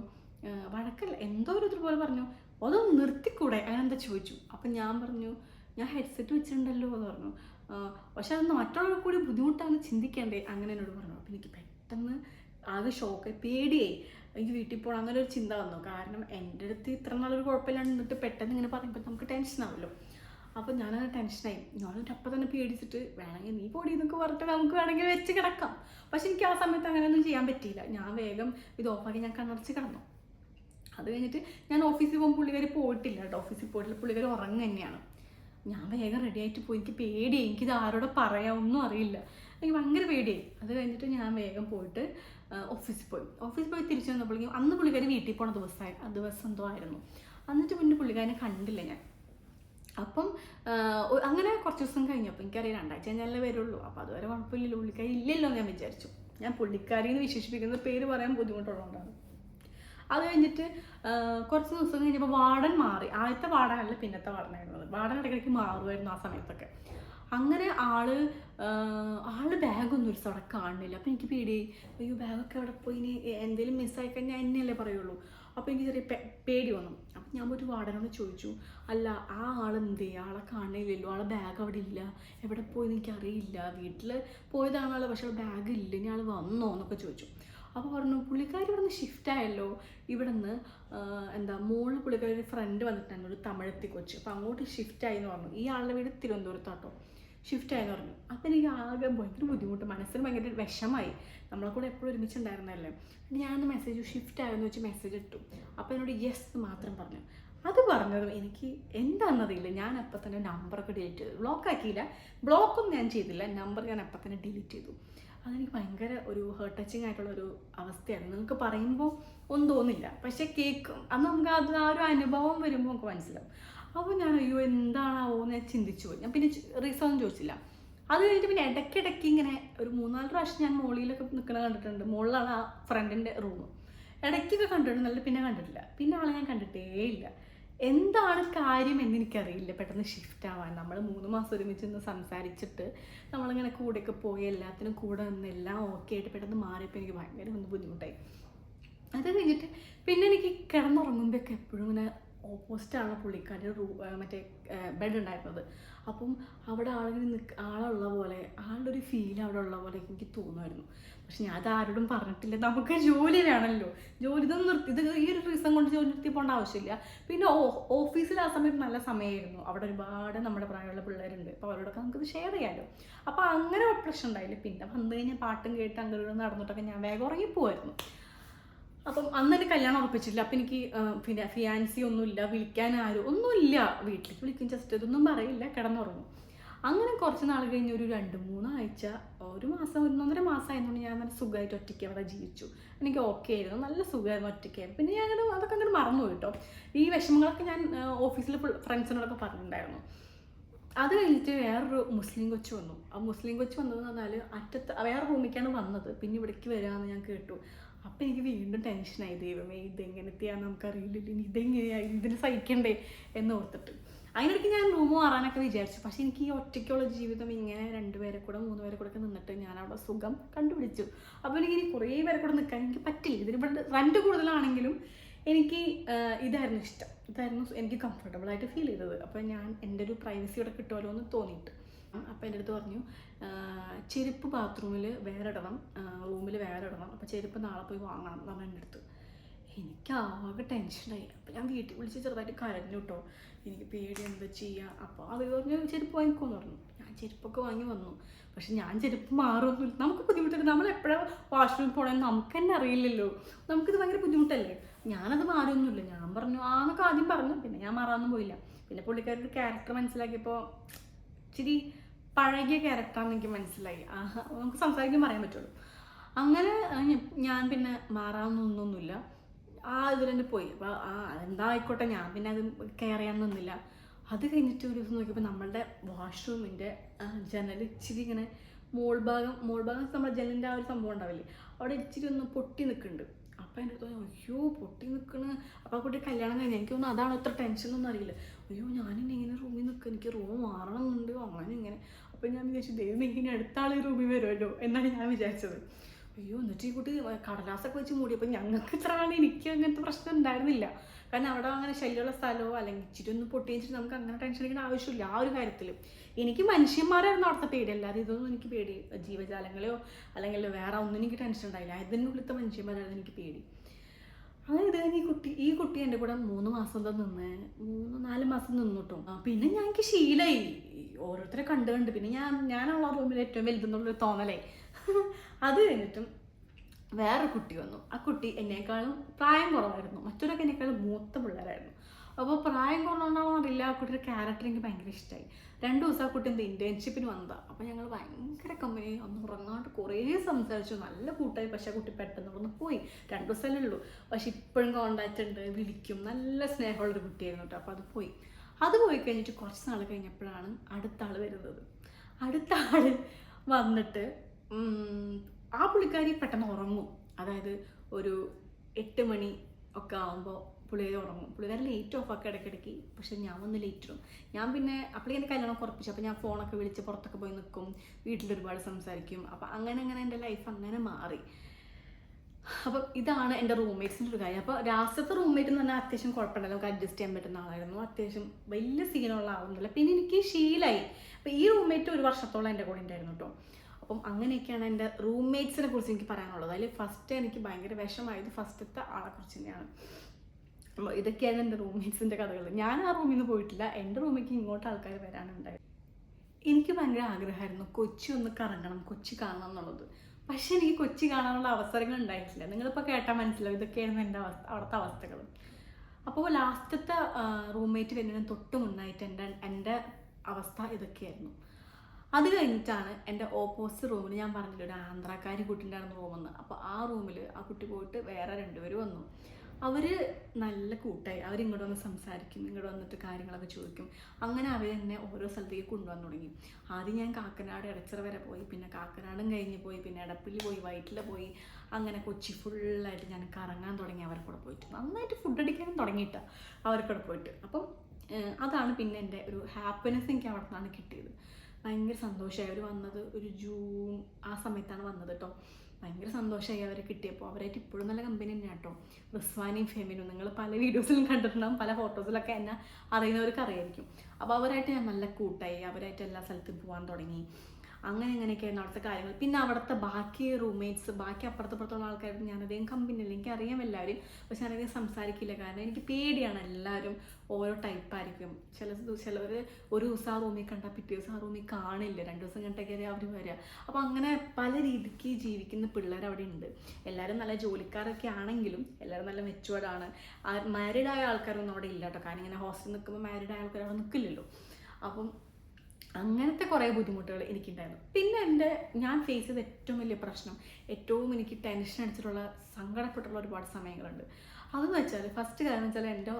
വഴക്കല്ല എന്തോ ഒരു ഇതുപോലെ പറഞ്ഞു. അതൊന്ന് നിർത്തിക്കൂടെ? എന്താ ചോദിച്ചു. അപ്പം ഞാൻ പറഞ്ഞു ഞാൻ ഹെഡ്സെറ്റ് വെച്ചിട്ടുണ്ടല്ലോ എന്ന് പറഞ്ഞു. പക്ഷെ അതൊന്ന് മറ്റുള്ളവർ കൂടി ബുദ്ധിമുട്ടാണ് ചിന്തിക്കേണ്ടേ? അങ്ങനെ എന്നോട് പറഞ്ഞു. അപ്പം എനിക്ക് പെട്ടെന്ന് ആകെ ഷോക്ക് പേടിയായി. എനിക്ക് വീട്ടിൽ പോകണം അങ്ങനെ ഒരു ചിന്ത വന്നു. കാരണം എന്റെ അടുത്ത് ഇത്ര നല്ലൊരു കുഴപ്പമില്ലാണ്ട് നിന്നിട്ട് പെട്ടെന്ന് ഇങ്ങനെ പറയുമ്പോൾ നമുക്ക് ടെൻഷനാവല്ലോ അപ്പോൾ ഞാനത് ടെൻഷനായി ഞാനൊരു അപ്പം തന്നെ പേടിച്ചിട്ട് വേണമെങ്കിൽ നീ പൊടി എന്നൊക്കെ പറഞ്ഞിട്ട് നമുക്ക് വേണമെങ്കിൽ വെച്ച് കിടക്കാം. പക്ഷെ എനിക്ക് ആ സമയത്ത് അങ്ങനെയൊന്നും ചെയ്യാൻ പറ്റിയില്ല. ഞാൻ വേഗം ഇത് ഓഫാക്കി ഞാൻ കണ്ണടച്ച് കിടന്നു. അത് കഴിഞ്ഞിട്ട് ഞാൻ ഓഫീസിൽ പോകുമ്പോൾ പുള്ളിക്കാർ പോയിട്ടില്ല കേട്ടോ. ഓഫീസിൽ പോയിട്ടില്ല. പുള്ളിക്കാർ ഉറങ്ങ തന്നെയാണ്. ഞാൻ വേഗം റെഡി ആയിട്ട് പോയി. എനിക്ക് പേടിയായി. എനിക്കിത് ആരോടെ പറയാം ഒന്നും അറിയില്ല. എനിക്ക് ഭയങ്കര പേടിയായി. അത് കഴിഞ്ഞിട്ട് ഞാൻ വേഗം പോയിട്ട് ഓഫീസിൽ പോയി. ഓഫീസിൽ പോയി തിരിച്ചു വന്നപ്പോഴേക്കും അന്ന് പുള്ളിക്കാരി വീട്ടിൽ പോണ ദിവസമായി ദിവസം എന്തോ ആയിരുന്നു. എന്നിട്ട് പിന്നെ പുള്ളിക്കാരനെ കണ്ടില്ല ഞാൻ. അപ്പം അങ്ങനെ കുറച്ച് ദിവസം കഴിഞ്ഞപ്പോൾ എനിക്കറിയാം രണ്ടാഴ്ച കഴിഞ്ഞാലേ വരുള്ളൂ. അപ്പോൾ അതുവരെ കുഴപ്പമില്ലല്ലോ. പുള്ളിക്കാരി ഇല്ലല്ലോ ഞാൻ വിചാരിച്ചു. ഞാൻ പുള്ളിക്കാരി എന്ന് വിശേഷിപ്പിക്കുന്ന പേര് പറയാൻ ബുദ്ധിമുട്ടുള്ളതുകൊണ്ടാണ്. അത് കഴിഞ്ഞിട്ട് കുറച്ച് ദിവസം കഴിഞ്ഞപ്പോൾ വാർഡൻ മാറി. ആദ്യത്തെ വാർഡനല്ല പിന്നത്തെ വാർഡനായിരുന്നത്. വാർഡൻ ഇടയ്ക്കിടയ്ക്ക് മാറുമായിരുന്നു ആ സമയത്തൊക്കെ. അങ്ങനെ ആൾ ആൾ ആൾ ബാഗൊന്നും ഒരു സ്ഥലം കാണുന്നില്ല. അപ്പം എനിക്ക് പേടി. അയ്യോ ബാഗൊക്കെ അവിടെ പോയി ഇനി എന്തെങ്കിലും മിസ്സായി കഴിഞ്ഞാൽ എന്നെയല്ലേ പറയുള്ളൂ. അപ്പോൾ എനിക്ക് ചെറിയ പേടി വന്നു. അപ്പം ഞാൻ ഒരു വാർഡനോട് ചോദിച്ചു. അല്ല ആ ആളെന്തേ ആളെ കാണില്ലല്ലോ ആളെ ബാഗ് അവിടെ ഇല്ല. എവിടെ പോയെന്ന് എനിക്കറിയില്ല. വീട്ടിൽ പോയതാണ് ആൾ പക്ഷേ ബാഗ് ഇല്ല. ഇനി ആൾ വന്നോ എന്നൊക്കെ ചോദിച്ചു. അപ്പോൾ പറഞ്ഞു പുള്ളിക്കാരി ഇവിടെ നിന്ന് ഷിഫ്റ്റ് ആയല്ലോ. ഇവിടെ നിന്ന് എന്താ മോളിൽ പുള്ളിക്കാരി ഒരു ഫ്രണ്ട് വന്നിട്ടുണ്ട് ഒരു തമിഴത്തി കൊച്ച്. അപ്പോൾ അങ്ങോട്ട് ഷിഫ്റ്റ് ആയി എന്ന് പറഞ്ഞു. ഈ ആളുടെ വീട് തിരുവനന്തപുരത്താട്ടോ. ഷിഫ്റ്റ് ആയെന്ന് പറഞ്ഞു. അപ്പം എനിക്ക് ആകെ ഭയങ്കര ബുദ്ധിമുട്ട്. മനസ്സിന് ഭയങ്കര വിഷമായി. നമ്മളെ കൂടെ എപ്പോഴും ഒരുമിച്ച് ഒരുമിച്ചുണ്ടായിരുന്നല്ലേ ഞാൻ മെസ്സേജ് ഷിഫ്റ്റ് ആയെന്ന് വെച്ച് മെസ്സേജ് ഇട്ടു. അപ്പോൾ എന്നോട് യെസ് മാത്രം പറഞ്ഞു. അത് പറഞ്ഞതും എനിക്ക് എന്താണെന്നറിയില്ല ഞാൻ അപ്പം തന്നെ നമ്പറൊക്കെ ഡിലീറ്റ് ചെയ്തു. ബ്ലോക്ക് ആക്കിയില്ല. ബ്ലോക്കും ഞാൻ ചെയ്തില്ല. നമ്പർ ഞാൻ അപ്പം തന്നെ ഡിലീറ്റ് ചെയ്തു. അതെനിക്ക് ഭയങ്കര ഒരു ഹേർട്ട് ടച്ചിങ് ആയിട്ടുള്ള ഒരു അവസ്ഥയാണ്. നിങ്ങൾക്ക് പറയുമ്പോൾ ഒന്നും തോന്നില്ല. പക്ഷേ കേൾക്കും അന്ന് നമുക്ക് അത് ആ ഒരു അനുഭവം വരുമ്പോൾ നമുക്ക് മനസ്സിലാവും. അപ്പോൾ ഞാൻ അയ്യോ എന്താണാവോ എന്ന് ഞാൻ ചിന്തിച്ചു പോയി. ഞാൻ പിന്നെ റീസൺ ചോദിച്ചില്ല. അത് കഴിഞ്ഞിട്ട് പിന്നെ ഇടയ്ക്കിടയ്ക്ക് ഇങ്ങനെ ഒരു മൂന്നാൽ പ്രാവശ്യം ഞാൻ മുകളിലൊക്കെ നിൽക്കണ കണ്ടിട്ടുണ്ട്. മുകളിലാണ് ആ ഫ്രണ്ടിന്റെ റൂം ഇടയ്ക്കൊക്കെ കണ്ടിട്ടുണ്ട്. നല്ല പിന്നെ കണ്ടിട്ടില്ല. പിന്നെ ആളെ ഞാൻ കണ്ടിട്ടേ ഇല്ല എന്താണ് കാര്യം എന്ന് എനിക്കറിയില്ല പെട്ടെന്ന് ഷിഫ്റ്റ് ആവാൻ. നമ്മൾ മൂന്ന് മാസം ഒരുമിച്ച് നിന്ന് സംസാരിച്ചിട്ട് നമ്മളിങ്ങനെ കൂടെയൊക്കെ പോയി എല്ലാത്തിനും കൂടെ നിന്ന് എല്ലാം ഓക്കെ ആയിട്ട് പെട്ടെന്ന് മാറിയപ്പോൾ എനിക്ക് ഭയങ്കര ഒന്ന് ബുദ്ധിമുട്ടായി. അത് കഴിഞ്ഞിട്ട് പിന്നെ എനിക്ക് കിടന്നുറങ്ങുമ്പോഴൊക്കെ എപ്പോഴും ഇങ്ങനെ ഓപ്പോസിറ്റാണ് പുള്ളിക്കാരുടെ റൂ മറ്റേ ബെഡ് ഉണ്ടായിരുന്നത്. അപ്പം അവിടെ ആളിങ്ങനെ നിൽക്ക ആളുള്ള പോലെ ആളുടെ ഒരു ഫീൽ അവിടെ ഉള്ള പോലെ എനിക്ക് തോന്നുമായിരുന്നു. പക്ഷെ ഞാൻ അത് ആരോടും പറഞ്ഞിട്ടില്ല. നമുക്ക് ജോലി വേണമല്ലോ. ജോലി ഇതൊന്നും നിർത്തി ഇത് ഈ ഒരു റീസൺ കൊണ്ട് ജോലി നിർത്തി പോകേണ്ട ആവശ്യമില്ല. പിന്നെ ഓഫീസിൽ ആ സമയത്ത് നല്ല സമയമായിരുന്നു. അവിടെ ഒരുപാട് നമ്മുടെ പ്രായമുള്ള പിള്ളേരുണ്ട്. അപ്പോൾ അവരോടൊക്കെ നമുക്കിത് ഷെയർ ചെയ്യാമല്ലോ അപ്പോൾ അങ്ങനെ ഒരു പ്രശ്നം ഉണ്ടായില്ല. പിന്നെ വന്നു കഴിഞ്ഞാൽ പാട്ടും കേട്ട് അങ്ങനെ നടന്നിട്ടൊക്കെ ഞാൻ വേഗം ഉറങ്ങിപ്പോവായിരുന്നു. അപ്പം അന്ന് എന്റെ കല്യാണം ഉറപ്പിച്ചിട്ടില്ല. അപ്പം എനിക്ക് പിന്നെ ഫിയാൻസി ഒന്നുമില്ല വിളിക്കാൻ ആരും ഒന്നുമില്ല വീട്ടിലേക്ക്. വിളിക്കും ജസ്റ്റ് ഇതൊന്നും പറയില്ല കിടന്നുറങ്ങും. അങ്ങനെ കുറച്ച് നാൾ കഴിഞ്ഞ് ഒരു രണ്ട് മൂന്നാഴ്ച ഒരു മാസം ഒന്നര മാസം ആയതുകൊണ്ട് ഞാൻ നല്ല സുഖമായിട്ട് ഒറ്റയ്ക്ക് അവിടെ ജീവിച്ചു. എനിക്ക് ഓക്കെ ആയിരുന്നു നല്ല സുഖമായിരുന്നു ഒറ്റയ്ക്കായിരുന്നു പിന്നെ ഞാൻ അങ്ങനെ അതൊക്കെ അങ്ങനെ മറന്നു കേട്ടോ ഈ വിഷമങ്ങളൊക്കെ ഞാൻ ഓഫീസിൽ ഫ്രണ്ട്സിനോടൊക്കെ പറഞ്ഞിട്ടുണ്ടായിരുന്നു. അത് കഴിഞ്ഞിട്ട് വേറൊരു മുസ്ലിം കൊച്ചു വന്നു. ആ മുസ്ലിം കൊച്ചു വന്നതെന്ന് പറഞ്ഞാൽ അറ്റത്ത് വേറെ റൂമിലേക്കാണ് വന്നത്. പിന്നെ ഇവിടേക്ക് വരാമെന്ന് ഞാൻ കേട്ടു. അപ്പം എനിക്ക് വീണ്ടും ടെൻഷനായി ദൈവമേ ഇതെങ്ങനത്തെയാണെന്ന് നമുക്കറിയില്ല. ഇനി ഇതെങ്ങനെയായി ഇതിന് സഹിക്കണ്ടേ? എന്ന് ഓർത്തിട്ട്. അതിനിടയ്ക്ക് ഞാൻ റൂം മാറാനൊക്കെ വിചാരിച്ചു. പക്ഷെ എനിക്ക് ഈ ഒറ്റയ്ക്കുള്ള ജീവിതം ഇങ്ങനെ രണ്ടുപേരെ കൂടെ മൂന്ന് പേരെ കൂടെ ഒക്കെ നിന്നിട്ട് ഞാൻ അവിടെ സുഖം കണ്ടുപിടിച്ചു. അപ്പോൾ എനിക്ക് ഇനി കുറേ പേരെ കൂടെ നിൽക്കാൻ എനിക്ക് പറ്റില്ല. ഇതിനിവിടെ റെന്റ് കൂടുതലാണെങ്കിലും എനിക്ക് ഇതായിരുന്നു ഇഷ്ടം. ഇതായിരുന്നു എനിക്ക് കംഫർട്ടബിൾ ആയിട്ട് ഫീൽ ചെയ്തത്. അപ്പോൾ ഞാൻ എന്റെ ഒരു പ്രൈവസി ഇവിടെ കിട്ടുമല്ലോ എന്ന് തോന്നിയിട്ട്. അപ്പോൾ എന്റെ അടുത്ത് പറഞ്ഞു ചെരുപ്പ് ബാത്റൂമിൽ വേറെ ഇടണം റൂമിൽ വേറെ ഇടണം അപ്പോൾ ചെരുപ്പ് നാളെ പോയി വാങ്ങണം എന്ന് പറഞ്ഞു എന്റെ അടുത്ത്. എനിക്ക് ആകെ ടെൻഷനായി. അപ്പോൾ ഞാൻ വീട്ടിൽ വിളിച്ച് ചെറുതായിട്ട് കരഞ്ഞു കേട്ടോ എനിക്ക് പേടി എന്താ ചെയ്യുക അപ്പോൾ അവർ പറഞ്ഞു ചെരുപ്പ് വാങ്ങിക്കോന്ന് പറഞ്ഞു. ഞാൻ ചെരുപ്പൊക്കെ വാങ്ങി വന്നു. പക്ഷെ ഞാൻ ചെരുപ്പ് മാറുമൊന്നുമില്ല നമുക്ക് ബുദ്ധിമുട്ടുണ്ട് നമ്മൾ എപ്പോഴാണ് വാഷ്റൂമിൽ പോകണമെന്ന് നമുക്ക് തന്നെ അറിയില്ലല്ലോ. നമുക്കിത് ഭയങ്കര ബുദ്ധിമുട്ടല്ലേ? ഞാനത് മാറിയൊന്നുമില്ല. ഞാൻ പറഞ്ഞു ആന്നൊക്കെ ആദ്യം പറഞ്ഞു. പിന്നെ ഞാൻ മാറാനൊന്നും പോയില്ല. പിന്നെ പുള്ളിക്കാരുടെ ക്യാരക്ടർ മനസ്സിലാക്കിയപ്പോൾ ഇച്ചിരി പഴകിയ ക്യാരക്ടറാണെന്ന് എനിക്ക് മനസ്സിലായി. നമുക്ക് സംസാരിക്കാൻ പറയാൻ പറ്റുള്ളൂ. അങ്ങനെ ഞാൻ പിന്നെ മാറാമെന്നൊന്നുമില്ല ആ ഇതിൽ തന്നെ പോയി. അപ്പോൾ ആ എന്താ ആയിക്കോട്ടെ ഞാൻ പിന്നെ അത് കെയർ ചെയ്യാൻ നിന്നില്ല. അത് കഴിഞ്ഞിട്ട് ഒരു ദിവസം നോക്കിയപ്പോൾ നമ്മളുടെ വാഷ്റൂമിന്റെ ജനൽ ഇച്ചിരി ഇങ്ങനെ മോൾ ഭാഗം മോൾ ഭാഗം നമ്മുടെ ജനലിന്റെ ആ ഒരു സംഭവം ഉണ്ടാവില്ലേ? അവിടെ ഇച്ചിരി ഒന്ന് പൊട്ടി നിൽക്കുന്നുണ്ട് അപ്പം എന്റെ അടുത്ത് അയ്യോ പൊട്ടി നിൽക്കണ് അപ്പം ആ കുട്ടി കല്യാണം കഴിഞ്ഞു. എനിക്ക് തോന്നുന്നു അതാണ് അത്ര ടെൻഷനൊന്നും അറിയില്ല. അയ്യോ ഞാനിനി ഇങ്ങനെ റൂമിൽ നിൽക്കുക എനിക്ക് റൂം മാറണമെന്നുണ്ട് അങ്ങനെ ഇങ്ങനെ. അപ്പം ഞാൻ വിചാരിച്ചു ദൈവം ഇങ്ങനെ അടുത്ത ആൾ റൂമിൽ വരുമല്ലോ എന്നാണ് ഞാൻ വിചാരിച്ചത്. അയ്യോ എന്നിട്ട് ഈ കുട്ടി കടലാസൊക്കെ വെച്ച് മൂടി അപ്പം ഞങ്ങൾക്ക് ഇത്ര ആണ് എനിക്ക് അങ്ങനത്തെ പ്രശ്നം ഉണ്ടായിരുന്നില്ല. കാരണം അവിടെ അങ്ങനെ ശല്യമുള്ള സ്ഥലമോ അല്ലെങ്കിൽ ഇച്ചിരി ഒന്ന് പൊട്ടി വെച്ചിട്ട് നമുക്ക് അങ്ങനെ ടെൻഷൻ അടിക്കേണ്ട ആവശ്യമില്ല ആ ഒരു കാര്യത്തിൽ എനിക്ക് മനുഷ്യന്മാരായിരുന്നു അവിടുത്തെ പേടി. അല്ലാതെ ഇതൊന്നും എനിക്ക് പേടി. ജീവജാലങ്ങളെയോ അല്ലെങ്കിൽ വേറെ ഒന്നും എനിക്ക് ടെൻഷൻ ഉണ്ടായില്ല. ഇതിനുള്ളിലത്തെ മനുഷ്യന്മാരായിരുന്നു എനിക്ക് പേടി. അങ്ങനെ ഇത് ഈ കുട്ടി ഈ കുട്ടി എന്റെ കൂടെ മൂന്ന് മാസം എന്താ നിന്ന് മൂന്ന് നാല് മാസം നിന്നു കേട്ടോ പിന്നെ ഞാൻ എനിക്ക് ശീലമായി ഓരോരുത്തരെ കണ്ട് കണ്ട് പിന്നെ ഞാൻ ഞാനുള്ള റൂമിൽ ഏറ്റവും വലുതെന്നുള്ളൊരു തോന്നലേ. അത് കഴിഞ്ഞിട്ടും വേറൊരു കുട്ടി വന്നു. ആ കുട്ടി എന്നേക്കാളും പ്രായം കുറവായിരുന്നു. മറ്റൊരൊക്കെ എന്നേക്കാളും മൂത്ത പിള്ളേരായിരുന്നു. അപ്പോൾ പ്രായം കുറവുണ്ടാവും അറിയില്ല. ആ കുട്ടിയുടെ ക്യാരക്ടർ എനിക്ക് ഭയങ്കര ഇഷ്ടമായി രണ്ട് ദിവസം ആ കുട്ടി എന്താ ഇന്റേൺഷിപ്പിന് വന്നതാണ് അപ്പോൾ ഞങ്ങൾ ഭയങ്കര കമ്പനി ഒന്ന് ഉറങ്ങാണ്ട് കുറേ സംസാരിച്ചു. നല്ല കൂട്ടായി. പക്ഷേ ആ കുട്ടി പെട്ടെന്ന് ഇവിടെ പോയി. രണ്ട് ദിവസമല്ലേ ഉള്ളൂ. പക്ഷെ ഇപ്പോഴും കോണ്ടാക്റ്റ് ഉണ്ട്. വിളിക്കും. നല്ല സ്നേഹമുള്ളൊരു കുട്ടിയായിരുന്നു കേട്ടോ അപ്പോൾ അത് പോയി. അത് പോയി കഴിഞ്ഞിട്ട് കുറച്ച് നാൾ കഴിഞ്ഞപ്പോഴാണ് അടുത്ത ആൾ വരുന്നത്. അടുത്ത ആൾ വന്നിട്ട് ആ പുള്ളിക്കാരി പെട്ടെന്ന് ഉറങ്ങും. അതായത് ഒരു എട്ട് മണി ഒക്കെ ആകുമ്പോൾ പുള്ളിയെ ഉറങ്ങും. പുള്ളിക്കാരി ലേറ്റ് ഓഫ് ആക്കി ഇടയ്ക്കിടയ്ക്ക് പക്ഷെ ഞാൻ വന്ന് ലേറ്റ് ഇടും. ഞാൻ പിന്നെ അപ്പോഴേ എന്റെ കല്യാണം കുറപ്പിച്ചു അപ്പോൾ ഞാൻ ഫോണൊക്കെ വിളിച്ച് പുറത്തൊക്കെ പോയി നിൽക്കും വീട്ടിൽ ഒരുപാട് സംസാരിക്കും. അപ്പോൾ അങ്ങനെ അങ്ങനെ എന്റെ ലൈഫ് അങ്ങനെ മാറി. അപ്പം ഇതാണ് എന്റെ റൂംമേറ്റ്സിന്റെ ഒരു കാര്യം. അപ്പോൾ രാസത്തെ റൂംമേറ്റ് എന്ന് പറഞ്ഞാൽ അത്യാവശ്യം കുഴപ്പമില്ല. നമുക്ക് അഡ്ജസ്റ്റ് ചെയ്യാൻ പറ്റുന്ന ആളായിരുന്നു. അത്യാവശ്യം വലിയ സീനുള്ള ആളൊന്നുമില്ല. പിന്നെ എനിക്ക് ശീലായി. അപ്പോൾ ഈ റൂംമേറ്റ് ഒരു വർഷത്തോളം എന്റെ കൂടെ ഉണ്ടായിരുന്നു കേട്ടോ അപ്പം അങ്ങനെയൊക്കെയാണ് എന്റെ റൂംമേറ്റ്സിനെ കുറിച്ച് എനിക്ക് പറയാനുള്ളത്. അതിൽ ഫസ്റ്റ് എനിക്ക് ഭയങ്കര വിഷമായത് ഫസ്റ്റത്തെ ആളെ കുറിച്ച് തന്നെയാണ്. അപ്പോൾ ഇതൊക്കെയാണ് എന്റെ റൂംമേറ്റ്സിന്റെ കഥകൾ ഞാൻ ആ റൂമിൽ നിന്ന് പോയിട്ടില്ല. എന്റെ റൂമിലേക്ക് ഇങ്ങോട്ട് ആൾക്കാർ വരാനുണ്ടായിരുന്നു. എനിക്ക് ഭയങ്കര ആഗ്രഹമായിരുന്നു കൊച്ചി ഒന്ന് കറങ്ങണം കൊച്ചി കാണണം എന്നുള്ളത്. പക്ഷെ എനിക്ക് കൊച്ചി കാണാനുള്ള അവസരങ്ങൾ ഉണ്ടായിട്ടില്ല. നിങ്ങളിപ്പോൾ കേട്ടാൽ മനസ്സിലാവും ഇതൊക്കെയായിരുന്നു എന്റെ അവസ്ഥ അവിടുത്തെ അവസ്ഥകൾ. അപ്പോൾ ലാസ്റ്റത്തെ റൂംമേറ്റ് വരുന്നതിന് തൊട്ട് മുന്നായിട്ട് എന്റെ എന്റെ അവസ്ഥ ഇതൊക്കെയായിരുന്നു. അത് കഴിഞ്ഞിട്ടാണ് എന്റെ ഓപ്പോസിറ്റ് റൂമിൽ ഞാൻ പറഞ്ഞില്ല ഒരു ആന്ധ്രാക്കാരി കുട്ടിന്റെ റൂമെന്ന് അപ്പോൾ ആ റൂമിൽ ആ കുട്ടി പോയിട്ട് വേറെ രണ്ടുപേർ വന്നു. അവർ നല്ല കൂട്ടായി അവരിങ്ങോട്ട് വന്ന് സംസാരിക്കും ഇങ്ങോട്ട് വന്നിട്ട് കാര്യങ്ങളൊക്കെ ചോദിക്കും. അങ്ങനെ അവർ എന്നെ ഓരോ സ്ഥലത്തേക്ക് കൊണ്ടുവന്ന് തുടങ്ങി. ആദ്യം ഞാൻ കാക്കനാട് ഇടച്ചിറ വരെ പോയി പിന്നെ കാക്കനാടും കഴിഞ്ഞ് പോയി പിന്നെ എടപ്പള്ളി പോയി വയറ്റിൽ പോയി. അങ്ങനെ കൊച്ചി ഫുള്ളായിട്ട് ഞാൻ കറങ്ങാൻ തുടങ്ങി അവരെ കൂടെ പോയിട്ട്. നന്നായിട്ട് ഫുഡ് അടിക്കാനും തുടങ്ങിയിട്ട കൂടെ പോയിട്ട്. അപ്പം അതാണ് പിന്നെ എന്റെ ഒരു ഹാപ്പിനെസ് എനിക്ക് അവിടെ നിന്നാണ് കിട്ടിയത്. ഭയങ്കര സന്തോഷമായി. അവർ വന്നത് ഒരു ജൂൺ ആ സമയത്താണ് വന്നത് കേട്ടോ ഭയങ്കര സന്തോഷമായി അവരെ കിട്ടിയപ്പോൾ അവരായിട്ട് ഇപ്പോഴും നല്ല കമ്പനി തന്നെയാണ് കേട്ടോ റിസ്വാനിയും ഫെമിനും. നിങ്ങൾ പല വീഡിയോസിലും കണ്ടിട്ടുണ്ടാകും പല ഫോട്ടോസിലൊക്കെ എന്നെ അറിയുന്നവർക്ക് അറിയായിരിക്കും അപ്പോൾ അവരായിട്ട് ഞാൻ നല്ല കൂട്ടായി. അവരായിട്ട് എല്ലാ സ്ഥലത്തും പോകാൻ തുടങ്ങി. അങ്ങനെ അങ്ങനെയൊക്കെയായിരുന്നു അവിടുത്തെ കാര്യങ്ങൾ. പിന്നെ അവിടുത്തെ ബാക്കി റൂംമേറ്റ്സ് ബാക്കി അപ്പുറത്തപ്പുറത്തുള്ള ഞാൻ ഞാനധികം കമ്പനിയില്ല എനിക്ക് അറിയാം എല്ലാവരും പക്ഷെ ഞാനധികം സംസാരിക്കില്ല. കാരണം എനിക്ക് പേടിയാണ് എല്ലാവരും ഓരോ ടൈപ്പായിരിക്കും ചില ചിലവർ ഒരു ദിവസം ആ റൂമിൽ കണ്ടാൽ പിറ്റേ ദിവസം ആ റൂമിൽ കാണില്ല. രണ്ട് ദിവസം കണ്ടൊക്കെ അവർ വരിക അപ്പോൾ അങ്ങനെ പല രീതിക്ക് ജീവിക്കുന്ന പിള്ളേർ അവിടെ ഉണ്ട്. എല്ലാവരും നല്ല ജോലിക്കാരൊക്കെ ആണെങ്കിലും എല്ലാവരും നല്ല മെച്ചുവേർഡാണ് മാരീഡ് ആയ ആൾക്കാരൊന്നും അവിടെ ഇല്ല കേട്ടോ കാരണം ഇങ്ങനെ ഹോസ്റ്റലിൽ നിൽക്കുമ്പോൾ മാരീഡ് ആയ ആൾക്കാർ അവിടെ നിൽക്കില്ലല്ലോ അപ്പം അങ്ങനത്തെ കുറേ ബുദ്ധിമുട്ടുകൾ എനിക്കുണ്ടായിരുന്നു. പിന്നെ എന്റെ ഞാൻ ഫേസ് ചെയ്ത ഏറ്റവും വലിയ പ്രശ്നം ഏറ്റവും എനിക്ക് ടെൻഷൻ അടിച്ചിട്ടുള്ള സങ്കടപ്പെട്ടുള്ള ഒരുപാട് സമയങ്ങളുണ്ട്. അതെന്ന് വെച്ചാൽ ഫസ്റ്റ് കാര്യം വെച്ചാൽ എന്റെ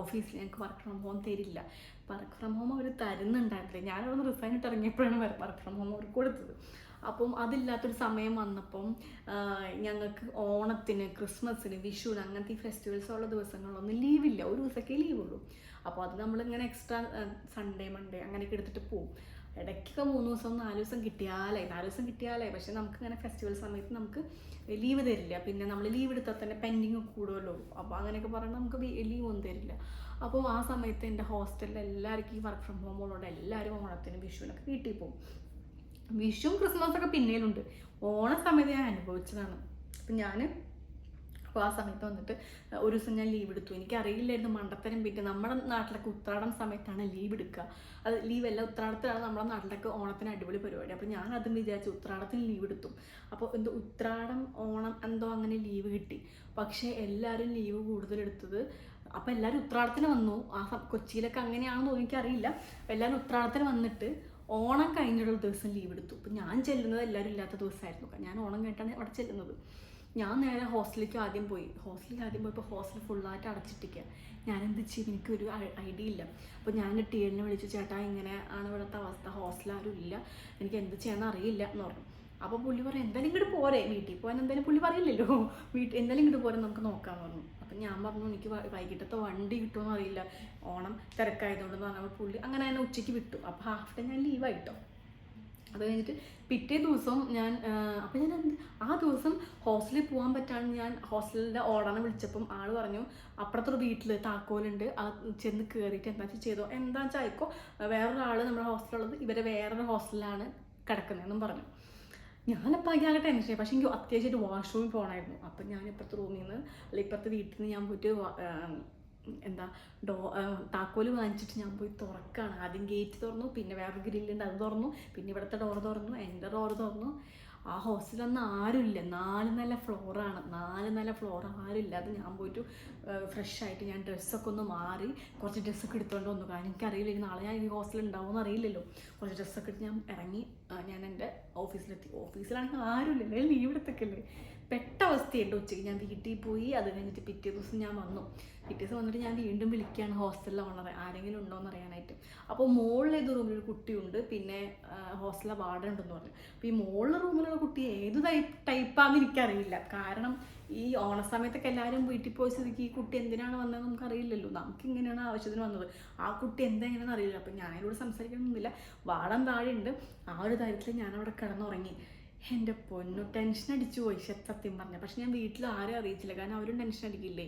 ഓഫീസിൽ ഞങ്ങൾക്ക് വർക്ക് ഫ്രം ഹോം തരില്ല. വർക്ക് ഫ്രം ഹോം അവർ തരുന്നുണ്ടായിരുന്നില്ല. ഞാനവിടെ നിന്ന് റിസൈൻ ഇട്ട് ഇറങ്ങിയപ്പോഴാണ് വർക്ക് ഫ്രം ഹോം അവർക്ക് കൊടുത്തത്. അപ്പം അതില്ലാത്തൊരു സമയം വന്നപ്പം ഞങ്ങൾക്ക് ഓണത്തിന് ക്രിസ്മസിന് വിഷുവിന് അങ്ങനത്തെ ഈ ഫെസ്റ്റിവൽസ് ഉള്ള ദിവസങ്ങളിലൊന്നും ലീവില്ല ഒരു ദിവസമൊക്കെ ലീവുള്ളൂ അപ്പോൾ അത് നമ്മളിങ്ങനെ എക്സ്ട്രാ സൺഡേ മൺഡേ അങ്ങനെയൊക്കെ എടുത്തിട്ട് പോവും. ഇടയ്ക്കൊക്കെ മൂന്ന് ദിവസം നാല് ദിവസം കിട്ടിയാലേ നാല് ദിവസം കിട്ടിയാലേ. പക്ഷെ നമുക്ക് ഇങ്ങനെ ഫെസ്റ്റിവൽ സമയത്ത് നമുക്ക് ലീവ് തരില്ല. പിന്നെ നമ്മൾ ലീവ് എടുത്താൽ തന്നെ പെൻഡിങ് കൂടുമല്ലോ അപ്പോൾ അങ്ങനെയൊക്കെ പറഞ്ഞാൽ നമുക്ക് ലീവ് ഒന്നും തരില്ല. അപ്പോൾ ആ സമയത്ത് എന്റെ ഹോസ്റ്റലിൽ എല്ലാവർക്കും ഈ വർക്ക് ഫ്രം ഹോം ഉള്ളതുകൊണ്ട് എല്ലാവരും ഓണത്തിനും വിഷുവിനൊക്കെ വീട്ടിൽ പോകും വിഷുവും ക്രിസ്മസൊക്കെ പിന്നേലുണ്ട്. ഓണ സമയത്ത് ഞാൻ അനുഭവിച്ചതാണ്. അപ്പം ഞാൻ അപ്പോൾ ആ സമയത്ത് വന്നിട്ട് ഒരു ദിവസം ഞാൻ ലീവ് എടുത്തു. എനിക്ക് അറിയില്ലായിരുന്നു മണ്ടത്തരം പിന്നെ നമ്മുടെ നാട്ടിലൊക്കെ ഉത്രാടം സമയത്താണ് ലീവ് എടുക്കുക. അത് ലീവ് അല്ല ഉത്രാടത്തിലാണ് നമ്മുടെ നാട്ടിലൊക്കെ ഓണത്തിന് അടിപൊളി പരിപാടി. അപ്പോൾ ഞാൻ അതും വിചാരിച്ചു ഉത്രാടത്തിന് ലീവ് എടുത്തു. അപ്പോൾ എന്തോ ഉത്രാടം ഓണം എന്തോ അങ്ങനെ ലീവ് കിട്ടി. പക്ഷേ എല്ലാവരും ലീവ് കൂടുതൽ എടുത്തത് അപ്പോൾ എല്ലാവരും ഉത്രാടത്തിന് വന്നു. ആ കൊച്ചിയിലൊക്കെ അങ്ങനെയാണെന്ന് എനിക്കറിയില്ല. എല്ലാവരും ഉത്രാടത്തിന് വന്നിട്ട് ഓണം കഴിഞ്ഞുള്ള ദിവസം ലീവ് എടുത്തു. അപ്പം ഞാൻ ചെല്ലുന്നത് എല്ലാവരും ഇല്ലാത്ത ദിവസമായിരുന്നു. ഞാൻ ഓണം കഴിഞ്ഞിട്ടാണ് അവിടെ ചെല്ലുന്നത്. ഞാൻ നേരെ ഹോസ്റ്റലിലേക്ക് ആദ്യം പോയി. ഹോസ്റ്റലിൽ ആദ്യം പോയപ്പോൾ ഹോസ്റ്റൽ ഫുള്ളായിട്ട് അടച്ചിട്ടിരിക്കുക ഞാൻ എന്ത് ചെയ്യും? എനിക്കൊരു ഐഡിയ ഇല്ല. അപ്പോൾ ഞാൻ ടി എല്ലിനെ വിളിച്ചു ചേട്ടാ ഇങ്ങനെ ആണ് ഇവിടുത്തെ അവസ്ഥ. ഹോസ്റ്റൽ ആരും ഇല്ല. എനിക്ക് എന്ത് ചെയ്യാമെന്ന് അറിയില്ല എന്ന് പറഞ്ഞു. അപ്പോൾ പുള്ളി പറയും എന്തായാലും ഇങ്ങോട്ട് പോരെ. വീട്ടിൽ പോകാൻ എന്തായാലും പുള്ളി പറയില്ലല്ലോ. വീട്ടിൽ എന്തായാലും ഇങ്ങോട്ട് പോരെ നമുക്ക് നോക്കാമെന്ന് പറഞ്ഞു. അപ്പം ഞാൻ പറഞ്ഞു എനിക്ക് വൈകിട്ടത്തെ വണ്ടി കിട്ടുമെന്ന് അറിയില്ല. ഓണം തിരക്കായതുകൊണ്ടെന്ന് പറഞ്ഞപ്പോൾ പുള്ളി അങ്ങനെ തന്നെ ഉച്ചയ്ക്ക് വിട്ടു. അപ്പോൾ ഹാഫ് ഡേ ഞാൻ ലീവായിട്ടോ. അത് കഴിഞ്ഞിട്ട് പിറ്റേ ദിവസം ഞാൻ അപ്പം ഞാൻ ആ ദിവസം ഹോസ്റ്റലിൽ പോകാൻ പറ്റാണ്ട് ഞാൻ ഹോസ്റ്റലിന്റെ ഓടാനെ വിളിച്ചപ്പം ആൾ പറഞ്ഞു അപ്പുറത്തൊരു വീട്ടിൽ താക്കോലുണ്ട് ആ ചെന്ന് കയറിയിട്ട് എന്താ വെച്ചാൽ ചെയ്തോ? എന്താ വെച്ചാൽ ആയിക്കോ? വേറൊരാൾ നമ്മുടെ ഹോസ്റ്റലുള്ളത് ഇവരെ വേറൊരു ഹോസ്റ്റലിലാണ് കിടക്കുന്നതെന്നും പറഞ്ഞു. ഞാനപ്പോൾ ആകെ ടെൻഷൻ പക്ഷേ എനിക്ക് അത്യാവശ്യമായിട്ട് വാഷ്റൂമിൽ പോകണമായിരുന്നു അപ്പം ഞാൻ ഇപ്പുറത്തെ റൂമിൽ നിന്ന് അല്ല ഇപ്പുറത്തെ വീട്ടിൽ നിന്ന് ഞാൻ പോയിട്ട് എന്താ ഡോ താക്കോൽ വാങ്ങിച്ചിട്ട് ഞാൻ പോയി തുറക്കാണ്. ആദ്യം ഗേറ്റ് തുറന്നു പിന്നെ വേറെ ഗ്രില്ലുണ്ട് അത് തുറന്നു പിന്നെ ഇവിടുത്തെ ഡോർ തുറന്നു എന്റെ ഡോർ തുറന്നു. ആ ഹോസ്റ്റലൊന്നും ആരുമില്ല. നാല് നില ഫ്ലോറാണ് നാല് നല്ല ഫ്ലോർ ആരുമില്ല. അത് ഞാൻ പോയിട്ട് ഫ്രഷ് ആയിട്ട് ഞാൻ ഡ്രസ്സൊക്കെ ഒന്ന് മാറി കുറച്ച് ഡ്രസ്സൊക്കെ എടുത്തുകൊണ്ട് വന്നു. കാരണം എനിക്കറിയില്ല നാളെ ഞാൻ ഈ ഹോസ്റ്റലിൽ ഉണ്ടാവുമെന്ന് അറിയില്ലല്ലോ. കുറച്ച് ഡ്രസ്സൊക്കെ എടുത്ത് ഞാൻ ഇറങ്ങി ഞാൻ എന്റെ ഓഫീസിലെത്തി ഓഫീസിലാണെങ്കിൽ ആരുമില്ല. ലീവ് ലീവ് എടുത്തൊക്കെയല്ലേ പെട്ട അവസ്ഥയുണ്ട് ഉച്ചയ്ക്ക്. ഞാൻ വീട്ടിൽ പോയി അത് കഴിഞ്ഞിട്ട് പിറ്റേ ദിവസം ഞാൻ വന്നു. പിറ്റേ ദിവസം വന്നിട്ട് ഞാൻ വീണ്ടും വിളിക്കുകയാണ് ഹോസ്റ്റലിലെ ഓണറെ. ആരെങ്കിലും ഉണ്ടോ എന്ന് അറിയാനായിട്ട്. അപ്പോൾ മുകളിലെ ഏത് റൂമിൽ ഒരു കുട്ടിയുണ്ട്. പിന്നെ ഹോസ്റ്റലിലെ വാർഡൻ ഉണ്ടെന്ന് പറഞ്ഞു. അപ്പോൾ ഈ മുകളിലെ റൂമിലുള്ള കുട്ടി ഏത് ടൈപ്പ് ടൈപ്പാണെന്ന് എനിക്കറിയില്ല. കാരണം ഈ ഓണസമയത്തൊക്കെ എല്ലാവരും വീട്ടിൽ പോയി സ്ഥിതിക്ക് ഈ കുട്ടി എന്തിനാണ് വന്നതെന്ന് നമുക്കറിയില്ലല്ലോ. നമുക്ക് ഇങ്ങനെയാണ് ആവശ്യത്തിന് വന്നത്. ആ കുട്ടി എന്തെങ്ങനെയാണെന്ന് അറിയില്ല. അപ്പം ഞാനിവിടെ സംസാരിക്കണമെന്നില്ല വാടം താഴെ ഉണ്ട് ആ ഒരു കാര്യത്തിൽ ഞാനവിടെ കിടന്നുറങ്ങി. എന്റെ പൊന്നു ടെൻഷൻ അടിച്ചു പോയി സത്യം പറഞ്ഞ. പക്ഷെ ഞാൻ വീട്ടിൽ ആരും അറിയിച്ചില്ല കാരണം അവരും ടെൻഷൻ അടിക്കില്ലേ?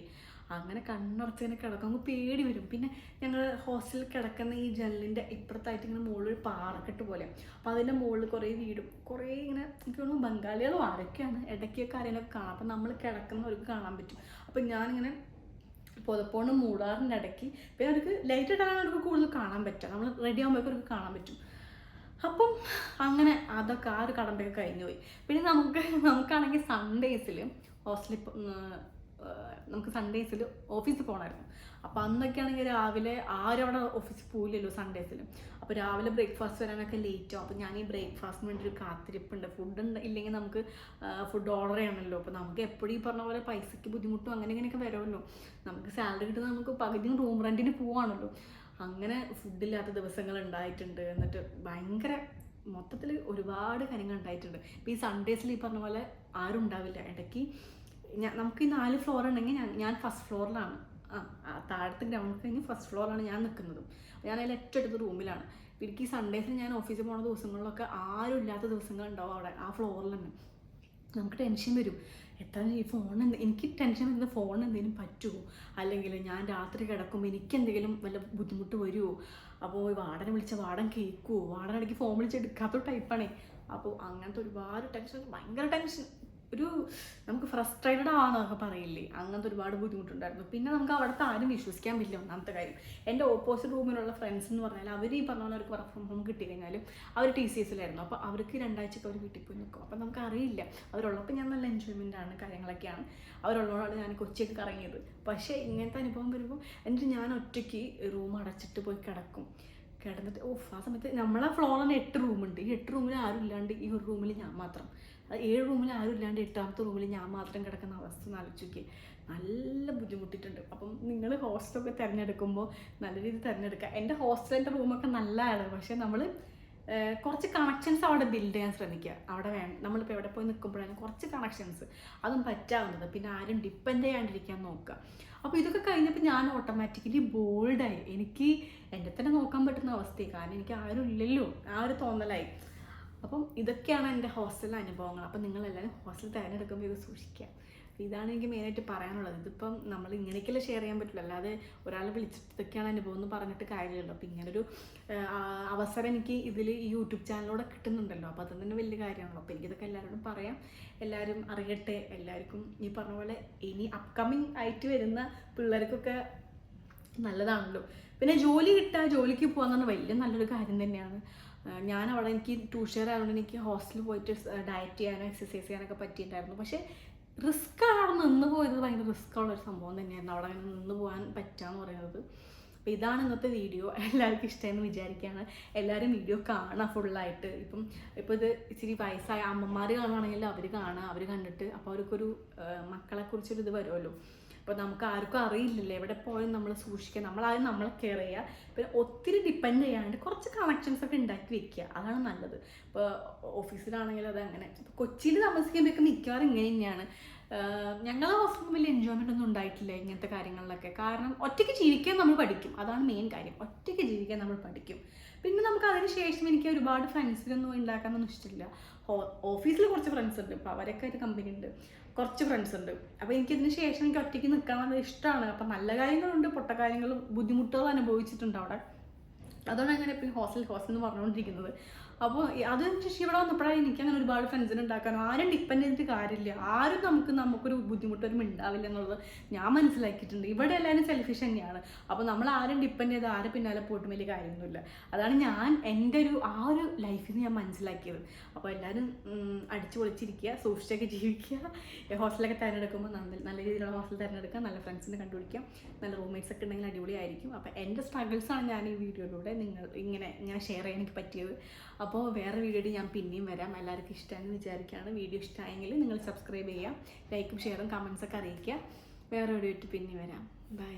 അങ്ങനെ കണ്ണടച്ച് ഇങ്ങനെ കിടക്കും നമുക്ക് പേടി വരും. പിന്നെ ഞങ്ങൾ ഹോസ്റ്റലിൽ കിടക്കുന്ന ഈ ജനലിന്റെ ഇപ്പുറത്തായിട്ട് ഇങ്ങനെ മുകളിൽ ഒരു പാറക്കെട്ട് പോലെ. അപ്പോൾ അതിന്റെ മുകളിൽ കുറേ വീടും കുറേ ഇങ്ങനെ എനിക്ക് തോന്നുന്നു ബംഗാളികളും ആരൊക്കെയാണ്? ഇടയ്ക്കൊക്കെ ആരെയൊക്കെ കാണാം. അപ്പോൾ നമ്മൾ കിടക്കുന്നവർക്ക് കാണാൻ പറ്റും. അപ്പോൾ ഞാനിങ്ങനെ പുതപ്പോണ്ട് മൂടാറിന്റെ ഇടയ്ക്ക് പിന്നെ അവർക്ക് ലൈറ്റ് ഇടാനാണ് അവർക്ക് കൂടുതൽ കാണാൻ പറ്റുക. നമ്മൾ റെഡി ആകുമ്പോഴേക്കും അവർക്ക് കാണാൻ പറ്റും. അപ്പം അങ്ങനെ അതൊക്കെ ആ ഒരു കടമ്പയൊക്കെ കഴിഞ്ഞു പോയി പിന്നെ നമുക്ക് നമുക്കാണെങ്കിൽ സൺഡേസിൽ ഹോസ്റ്റലിൽ നമുക്ക് സൺഡേസിൽ ഓഫീസിൽ പോകണമായിരുന്നു അപ്പോൾ അന്നൊക്കെ ആണെങ്കിൽ രാവിലെ ആരും അവിടെ ഓഫീസിൽ പോയില്ലല്ലോ സൺഡേസിൽ അപ്പോൾ രാവിലെ ബ്രേക്ക്ഫാസ്റ്റ് വരാനൊക്കെ ലേറ്റ് ആവും. അപ്പോൾ ഞാൻ ഈ ബ്രേക്ക്ഫാസ്റ്റിന് വേണ്ടി ഒരു കാത്തിരിപ്പുണ്ട് ഫുഡ് ഇല്ലെങ്കിൽ നമുക്ക് ഫുഡ് ഓർഡർ ചെയ്യണമല്ലോ. അപ്പോൾ നമുക്ക് എപ്പോഴും ഈ പറഞ്ഞ പോലെ പൈസയ്ക്ക് ബുദ്ധിമുട്ടും അങ്ങനെ ഇങ്ങനെയൊക്കെ വരുമല്ലോ. നമുക്ക് സാലറി കിട്ടുന്ന നമുക്ക് പകുതിയും റൂം റെന്റിന് പോവാണല്ലോ. അങ്ങനെ ഫുഡില്ലാത്ത ദിവസങ്ങൾ ഉണ്ടായിട്ടുണ്ട് എന്നിട്ട് ഭയങ്കര മൊത്തത്തിൽ ഒരുപാട് കാര്യങ്ങൾ ഉണ്ടായിട്ടുണ്ട് ഇപ്പോൾ ഈ സൺഡേസിൽ ഈ പറഞ്ഞ പോലെ ആരും ഉണ്ടാവില്ല. ഇടയ്ക്ക് ഞാൻ നമുക്ക് ഈ നാല് ഫ്ലോർ ഉണ്ടെങ്കിൽ ഞാൻ ഞാൻ ഫസ്റ്റ് ഫ്ലോറിലാണ് ആ താഴത്തെ ഗ്രൗണ്ട് കഴിഞ്ഞ് ഫസ്റ്റ് ഫ്ലോറിലാണ് ഞാൻ നിൽക്കുന്നതും. ഞാൻ അതിൽ ഏറ്റവും അടുത്ത റൂമിലാണ് എനിക്ക് ഈ സൺഡേസിൽ ഞാൻ ഓഫീസിൽ പോകുന്ന ദിവസങ്ങളിലൊക്കെ ആരും ഇല്ലാത്ത ദിവസങ്ങൾ ദിവസങ്ങളുണ്ടാവും അവിടെ ആ ഫ്ലോറിൽ തന്നെ. നമുക്ക് ടെൻഷൻ വരും. എത്ര ഈ ഫോൺ എനിക്ക് ടെൻഷൻ വരുന്ന ഫോൺ എന്തെങ്കിലും പറ്റുമോ അല്ലെങ്കിൽ ഞാൻ രാത്രി കിടക്കുമ്പോൾ എനിക്ക് എന്തെങ്കിലും വല്ല ബുദ്ധിമുട്ട് വരുമോ അപ്പോൾ വാടനെ വിളിച്ച വാടൻ കേൾക്കുമോ വാടൻ ഇടയ്ക്ക് ഫോൺ വിളിച്ച് എടുക്കാത്ത ടൈപ്പാണേ അപ്പോൾ അങ്ങനത്തെ ഒരുപാട് ടെൻഷൻ ഭയങ്കര ടെൻഷൻ ഒരു നമുക്ക് ഫ്രസ്ട്രേറ്റഡ് ആവാന്നൊക്കെ പറയില്ലേ? അങ്ങനത്തെ ഒരുപാട് ബുദ്ധിമുട്ടുണ്ടായിരുന്നു. പിന്നെ നമുക്ക് അവിടുത്തെ ആരും വിശ്വസിക്കാൻ പറ്റില്ല ഒന്നാമത്തെ കാര്യം. എന്റെ ഓപ്പോസിറ്റ് റൂമിലുള്ള ഫ്രണ്ട്സ് എന്ന് പറഞ്ഞാൽ അവർ ഈ പറഞ്ഞ പോലെ അവർക്ക് വർക്ക് ഫ്രം ഹോം കിട്ടി കഴിഞ്ഞാലും അവർ ടി സി എസിലായിരുന്നു അപ്പോൾ അവർക്ക് രണ്ടാഴ്ചക്ക് അവർ വീട്ടിൽ പോയി നിൽക്കും അപ്പോൾ നമുക്ക് അറിയില്ല അവരുള്ളപ്പോൾ ഞാൻ നല്ല എൻജോയ്മെന്റ് ആണ് കാര്യങ്ങളൊക്കെയാണ്. അവരുള്ളവരോട് ഞാൻ കൊച്ചിയൊക്കെ കറങ്ങിയത്. പക്ഷേ ഇങ്ങനത്തെ അനുഭവം വരുമ്പോൾ എന്നിട്ട് ഞാൻ ഒറ്റയ്ക്ക് റൂം അടച്ചിട്ട് പോയി കിടക്കും. കിടന്നിട്ട് ഓഫ് ആ സമയത്ത് നമ്മളെ ഫ്ലോറിന് എട്ട് റൂമുണ്ട് ഈ എട്ട് റൂമിൽ ആരും ഇല്ലാണ്ട് ഈ ഒരു റൂമിൽ ഞാൻ മാത്രം. ഏഴ് റൂമിൽ ആരും ഇല്ലാണ്ട് എട്ടാമത്തെ റൂമിൽ ഞാൻ മാത്രം കിടക്കുന്ന അവസ്ഥ ഒന്ന് ആലോചിക്കുക നല്ല ബുദ്ധിമുട്ടിട്ടുണ്ട് അപ്പം നിങ്ങൾ ഹോസ്റ്റലൊക്കെ തിരഞ്ഞെടുക്കുമ്പോൾ നല്ല രീതിയിൽ തിരഞ്ഞെടുക്കുക. എന്റെ ഹോസ്റ്റലിന്റെ റൂമൊക്കെ നല്ലതാണ്. പക്ഷേ നമ്മൾ കുറച്ച് കണക്ഷൻസ് അവിടെ ബിൽഡ് ചെയ്യാൻ ശ്രമിക്കുക. അവിടെ വേണം. നമ്മളിപ്പോൾ എവിടെ പോയി നിൽക്കുമ്പോഴാണ് കുറച്ച് കണക്ഷൻസ് അതും പറ്റാവുന്നത്. പിന്നെ ആരും ഡിപ്പെൻഡ് ചെയ്യാണ്ടിരിക്കാൻ നോക്കുക. അപ്പോൾ ഇതൊക്കെ കഴിഞ്ഞപ്പോൾ ഞാൻ ഓട്ടോമാറ്റിക്കലി ബോൾഡായി എനിക്ക് എന്റെ തന്നെ നോക്കാൻ പറ്റുന്ന അവസ്ഥയായി കാരണം എനിക്ക് ആരും ഇല്ലല്ലോ. ആ ഒരു തോന്നലായി. അപ്പം ഇതൊക്കെയാണ് എന്റെ ഹോസ്റ്റലിലെ അനുഭവങ്ങൾ. അപ്പം നിങ്ങളെല്ലാവരും ഹോസ്റ്റൽ തിരഞ്ഞെടുക്കുമ്പോൾ ഇത് സൂക്ഷിക്കുക. ഇതാണ് എനിക്ക് മെയിനായിട്ട് പറയാനുള്ളത്. ഇതിപ്പം നമ്മൾ ഇങ്ങനെയൊക്കെയല്ലേ ഷെയർ ചെയ്യാൻ പറ്റില്ല അല്ലാതെ ഒരാളെ വിളിച്ചിട്ട് ഇതൊക്കെയാണ് അനുഭവം എന്ന് പറഞ്ഞിട്ട് കാര്യമില്ലല്ലോ. അപ്പോൾ ഇങ്ങനൊരു അവസരം എനിക്ക് ഇതിൽ ഈ യൂട്യൂബ് ചാനലിലൂടെ കിട്ടുന്നുണ്ടല്ലോ. അപ്പോൾ അത് തന്നെ വലിയ കാര്യമാണല്ലോ. അപ്പോൾ എനിക്കിതൊക്കെ എല്ലാവരോടും പറയാം. എല്ലാവരും അറിയട്ടെ. എല്ലാവർക്കും ഈ പറഞ്ഞ പോലെ ഇനി അപ്കമിങ് ആയിട്ട് വരുന്ന പിള്ളേർക്കൊക്കെ നല്ലതാണല്ലോ. പിന്നെ ജോലി കിട്ടുക ജോലിക്ക് പോകാന്ന് വലിയ നല്ലൊരു കാര്യം തന്നെയാണ്. ഞാൻ അവിടെ എനിക്ക് ട്യൂഷൻ ആയതുകൊണ്ട് എനിക്ക് ഹോസ്റ്റലിൽ പോയിട്ട് ഡയറ്റ് ചെയ്യാനോ എക്സസൈസ് ചെയ്യാനൊക്കെ പറ്റിയിട്ടുണ്ടായിരുന്നു. പക്ഷേ റിസ്ക് അവിടെ നിന്ന് പോയത്. ഭയങ്കര റിസ്ക് ഉള്ള ഒരു സംഭവം തന്നെയായിരുന്നു അവിടെ നിന്ന് പോകാൻ പറ്റാന്ന് പറയുന്നത്. അപ്പോൾ ഇതാണ് ഇന്നത്തെ വീഡിയോ എല്ലാവർക്കും ഇഷ്ടമെന്ന് വിചാരിക്കുകയാണ്. എല്ലാവരും വീഡിയോ കാണാം ഫുള്ളായിട്ട് ഇപ്പം ഇപ്പോൾ ഇത് ഇച്ചിരി വയസ്സായ അമ്മമാർ കാണുകയാണെങ്കിൽ അവർ കാണുക അവർ കണ്ടിട്ട് അപ്പോൾ അവർക്കൊരു മക്കളെക്കുറിച്ചൊരു ഇത് വരുമല്ലോ. അപ്പോൾ നമുക്ക് ആർക്കും അറിയില്ലല്ലോ എവിടെ പോയാലും നമ്മൾ സൂക്ഷിക്കുക. നമ്മളാദ്യം നമ്മളെ കെയർ ചെയ്യുക. പിന്നെ ഒത്തിരി ഡിപ്പെൻഡ് ചെയ്യാണ്ട് കുറച്ച് കണക്ഷൻസ് ഒക്കെ ഉണ്ടാക്കി വെക്കുക. അതാണ് നല്ലത്. ഇപ്പോൾ ഓഫീസിലാണെങ്കിൽ അതങ്ങനെ. ഇപ്പോൾ കൊച്ചിയിൽ താമസിക്കുമ്പോഴൊക്കെ മിക്കവാറും ഇങ്ങനെ തന്നെയാണ്. ഞങ്ങളെ ഹോസ്റ്റലിൽ വലിയ എൻജോയ്മെന്റ് ഒന്നും ഉണ്ടായിട്ടില്ല ഇങ്ങനത്തെ കാര്യങ്ങളിലൊക്കെ. കാരണം ഒറ്റയ്ക്ക് ജീവിക്കാൻ നമ്മൾ പഠിക്കും. അതാണ് മെയിൻ കാര്യം. ഒറ്റയ്ക്ക് ജീവിക്കാൻ നമ്മൾ പഠിക്കും. പിന്നെ നമുക്ക് അതിന് ശേഷം എനിക്ക് ഒരുപാട് ഫ്രണ്ട്സിനൊന്നും ഉണ്ടാക്കാനൊന്നും ഇഷ്ടമില്ല. ഓഫീസിൽ കുറച്ച് ഫ്രണ്ട്സ് ഉണ്ട്. അപ്പോൾ അവരൊക്കെ ഒരു കമ്പനി ഉണ്ട് കുറച്ച് ഫ്രണ്ട്സ് ഉണ്ട്. അപ്പോൾ എനിക്കിതിന് ശേഷം എനിക്ക് ഒറ്റയ്ക്ക് നിൽക്കാൻ നല്ല ഇഷ്ടമാണ് അപ്പം നല്ല കാര്യങ്ങളുണ്ട് പൊട്ട കാര്യങ്ങളും ബുദ്ധിമുട്ടുകൾ അനുഭവിച്ചിട്ടുണ്ട് അവിടെ. അതുകൊണ്ട് അങ്ങനെ എപ്പോഴും ഹോസ്റ്റൽ ഹോസ്റ്റൽ എന്ന് പറഞ്ഞുകൊണ്ടിരിക്കുന്നത്. അപ്പോൾ അതിന് ശേഷം ഇവിടെ വന്നപ്പോഴാണ് എനിക്ക് അങ്ങനെ ഒരുപാട് ഫ്രണ്ട്സിനെ ഉണ്ടാക്കാനോ ആരും ഡിപ്പെൻഡ് ചെയ്തിട്ട് കാര്യമില്ല. ആരും നമുക്ക് നമുക്കൊരു ബുദ്ധിമുട്ടൊന്നും ഉണ്ടാവില്ല എന്നുള്ളത് ഞാൻ മനസ്സിലാക്കിയിട്ടുണ്ട്. ഇവിടെ എല്ലാവരും സെൽഫിഷ് തന്നെയാണ്. അപ്പോൾ നമ്മൾ ആരും ഡിപ്പെൻഡ് ചെയ്ത് ആരും പിന്നാലെ പോയിട്ടും വലിയ കാര്യമൊന്നുമില്ല. അതാണ് ഞാൻ എന്റെ ഒരു ആ ഒരു ലൈഫിൽ നിന്ന് ഞാൻ മനസ്സിലാക്കിയത്. അപ്പോൾ എല്ലാവരും അടിച്ചു പൊളിച്ചിരിക്കുക സൂക്ഷിച്ചൊക്കെ ജീവിക്കുക. ഹോസ്റ്റലൊക്കെ തിരഞ്ഞെടുക്കുമ്പോൾ നല്ല നല്ല രീതിയിലുള്ള ഹോസ്റ്റൽ തിരഞ്ഞെടുക്കുക നല്ല ഫ്രണ്ട്സിനെ കണ്ടുപിടിക്കാം നല്ല റൂംമേറ്റ്സ് ഒക്കെ ഉണ്ടെങ്കിൽ അടിപൊളിയായിരിക്കും. അപ്പോൾ എന്റെ സ്ട്രഗിൾസാണ് ഞാൻ ഈ വീഡിയോയിലൂടെ നിങ്ങൾ ഇങ്ങനെ ഇങ്ങനെ ഷെയർ ചെയ്യാൻ എനിക്ക് പറ്റിയത്. അപ്പോൾ വേറെ വീഡിയോയിൽ ഞാൻ പിന്നെയും വരാം. എല്ലാവർക്കും ഇഷ്ടമാണെന്ന് വിചാരിക്കുകയാണ്. വീഡിയോ ഇഷ്ടമായെങ്കിൽ നിങ്ങൾ സബ്സ്ക്രൈബ് ചെയ്യുക ലൈക്കും ഷെയറും കമൻസൊക്കെ അറിയിക്കുക. വേറെ വീഡിയോ ഇട്ട് പിന്നെയും വരാം. ബൈ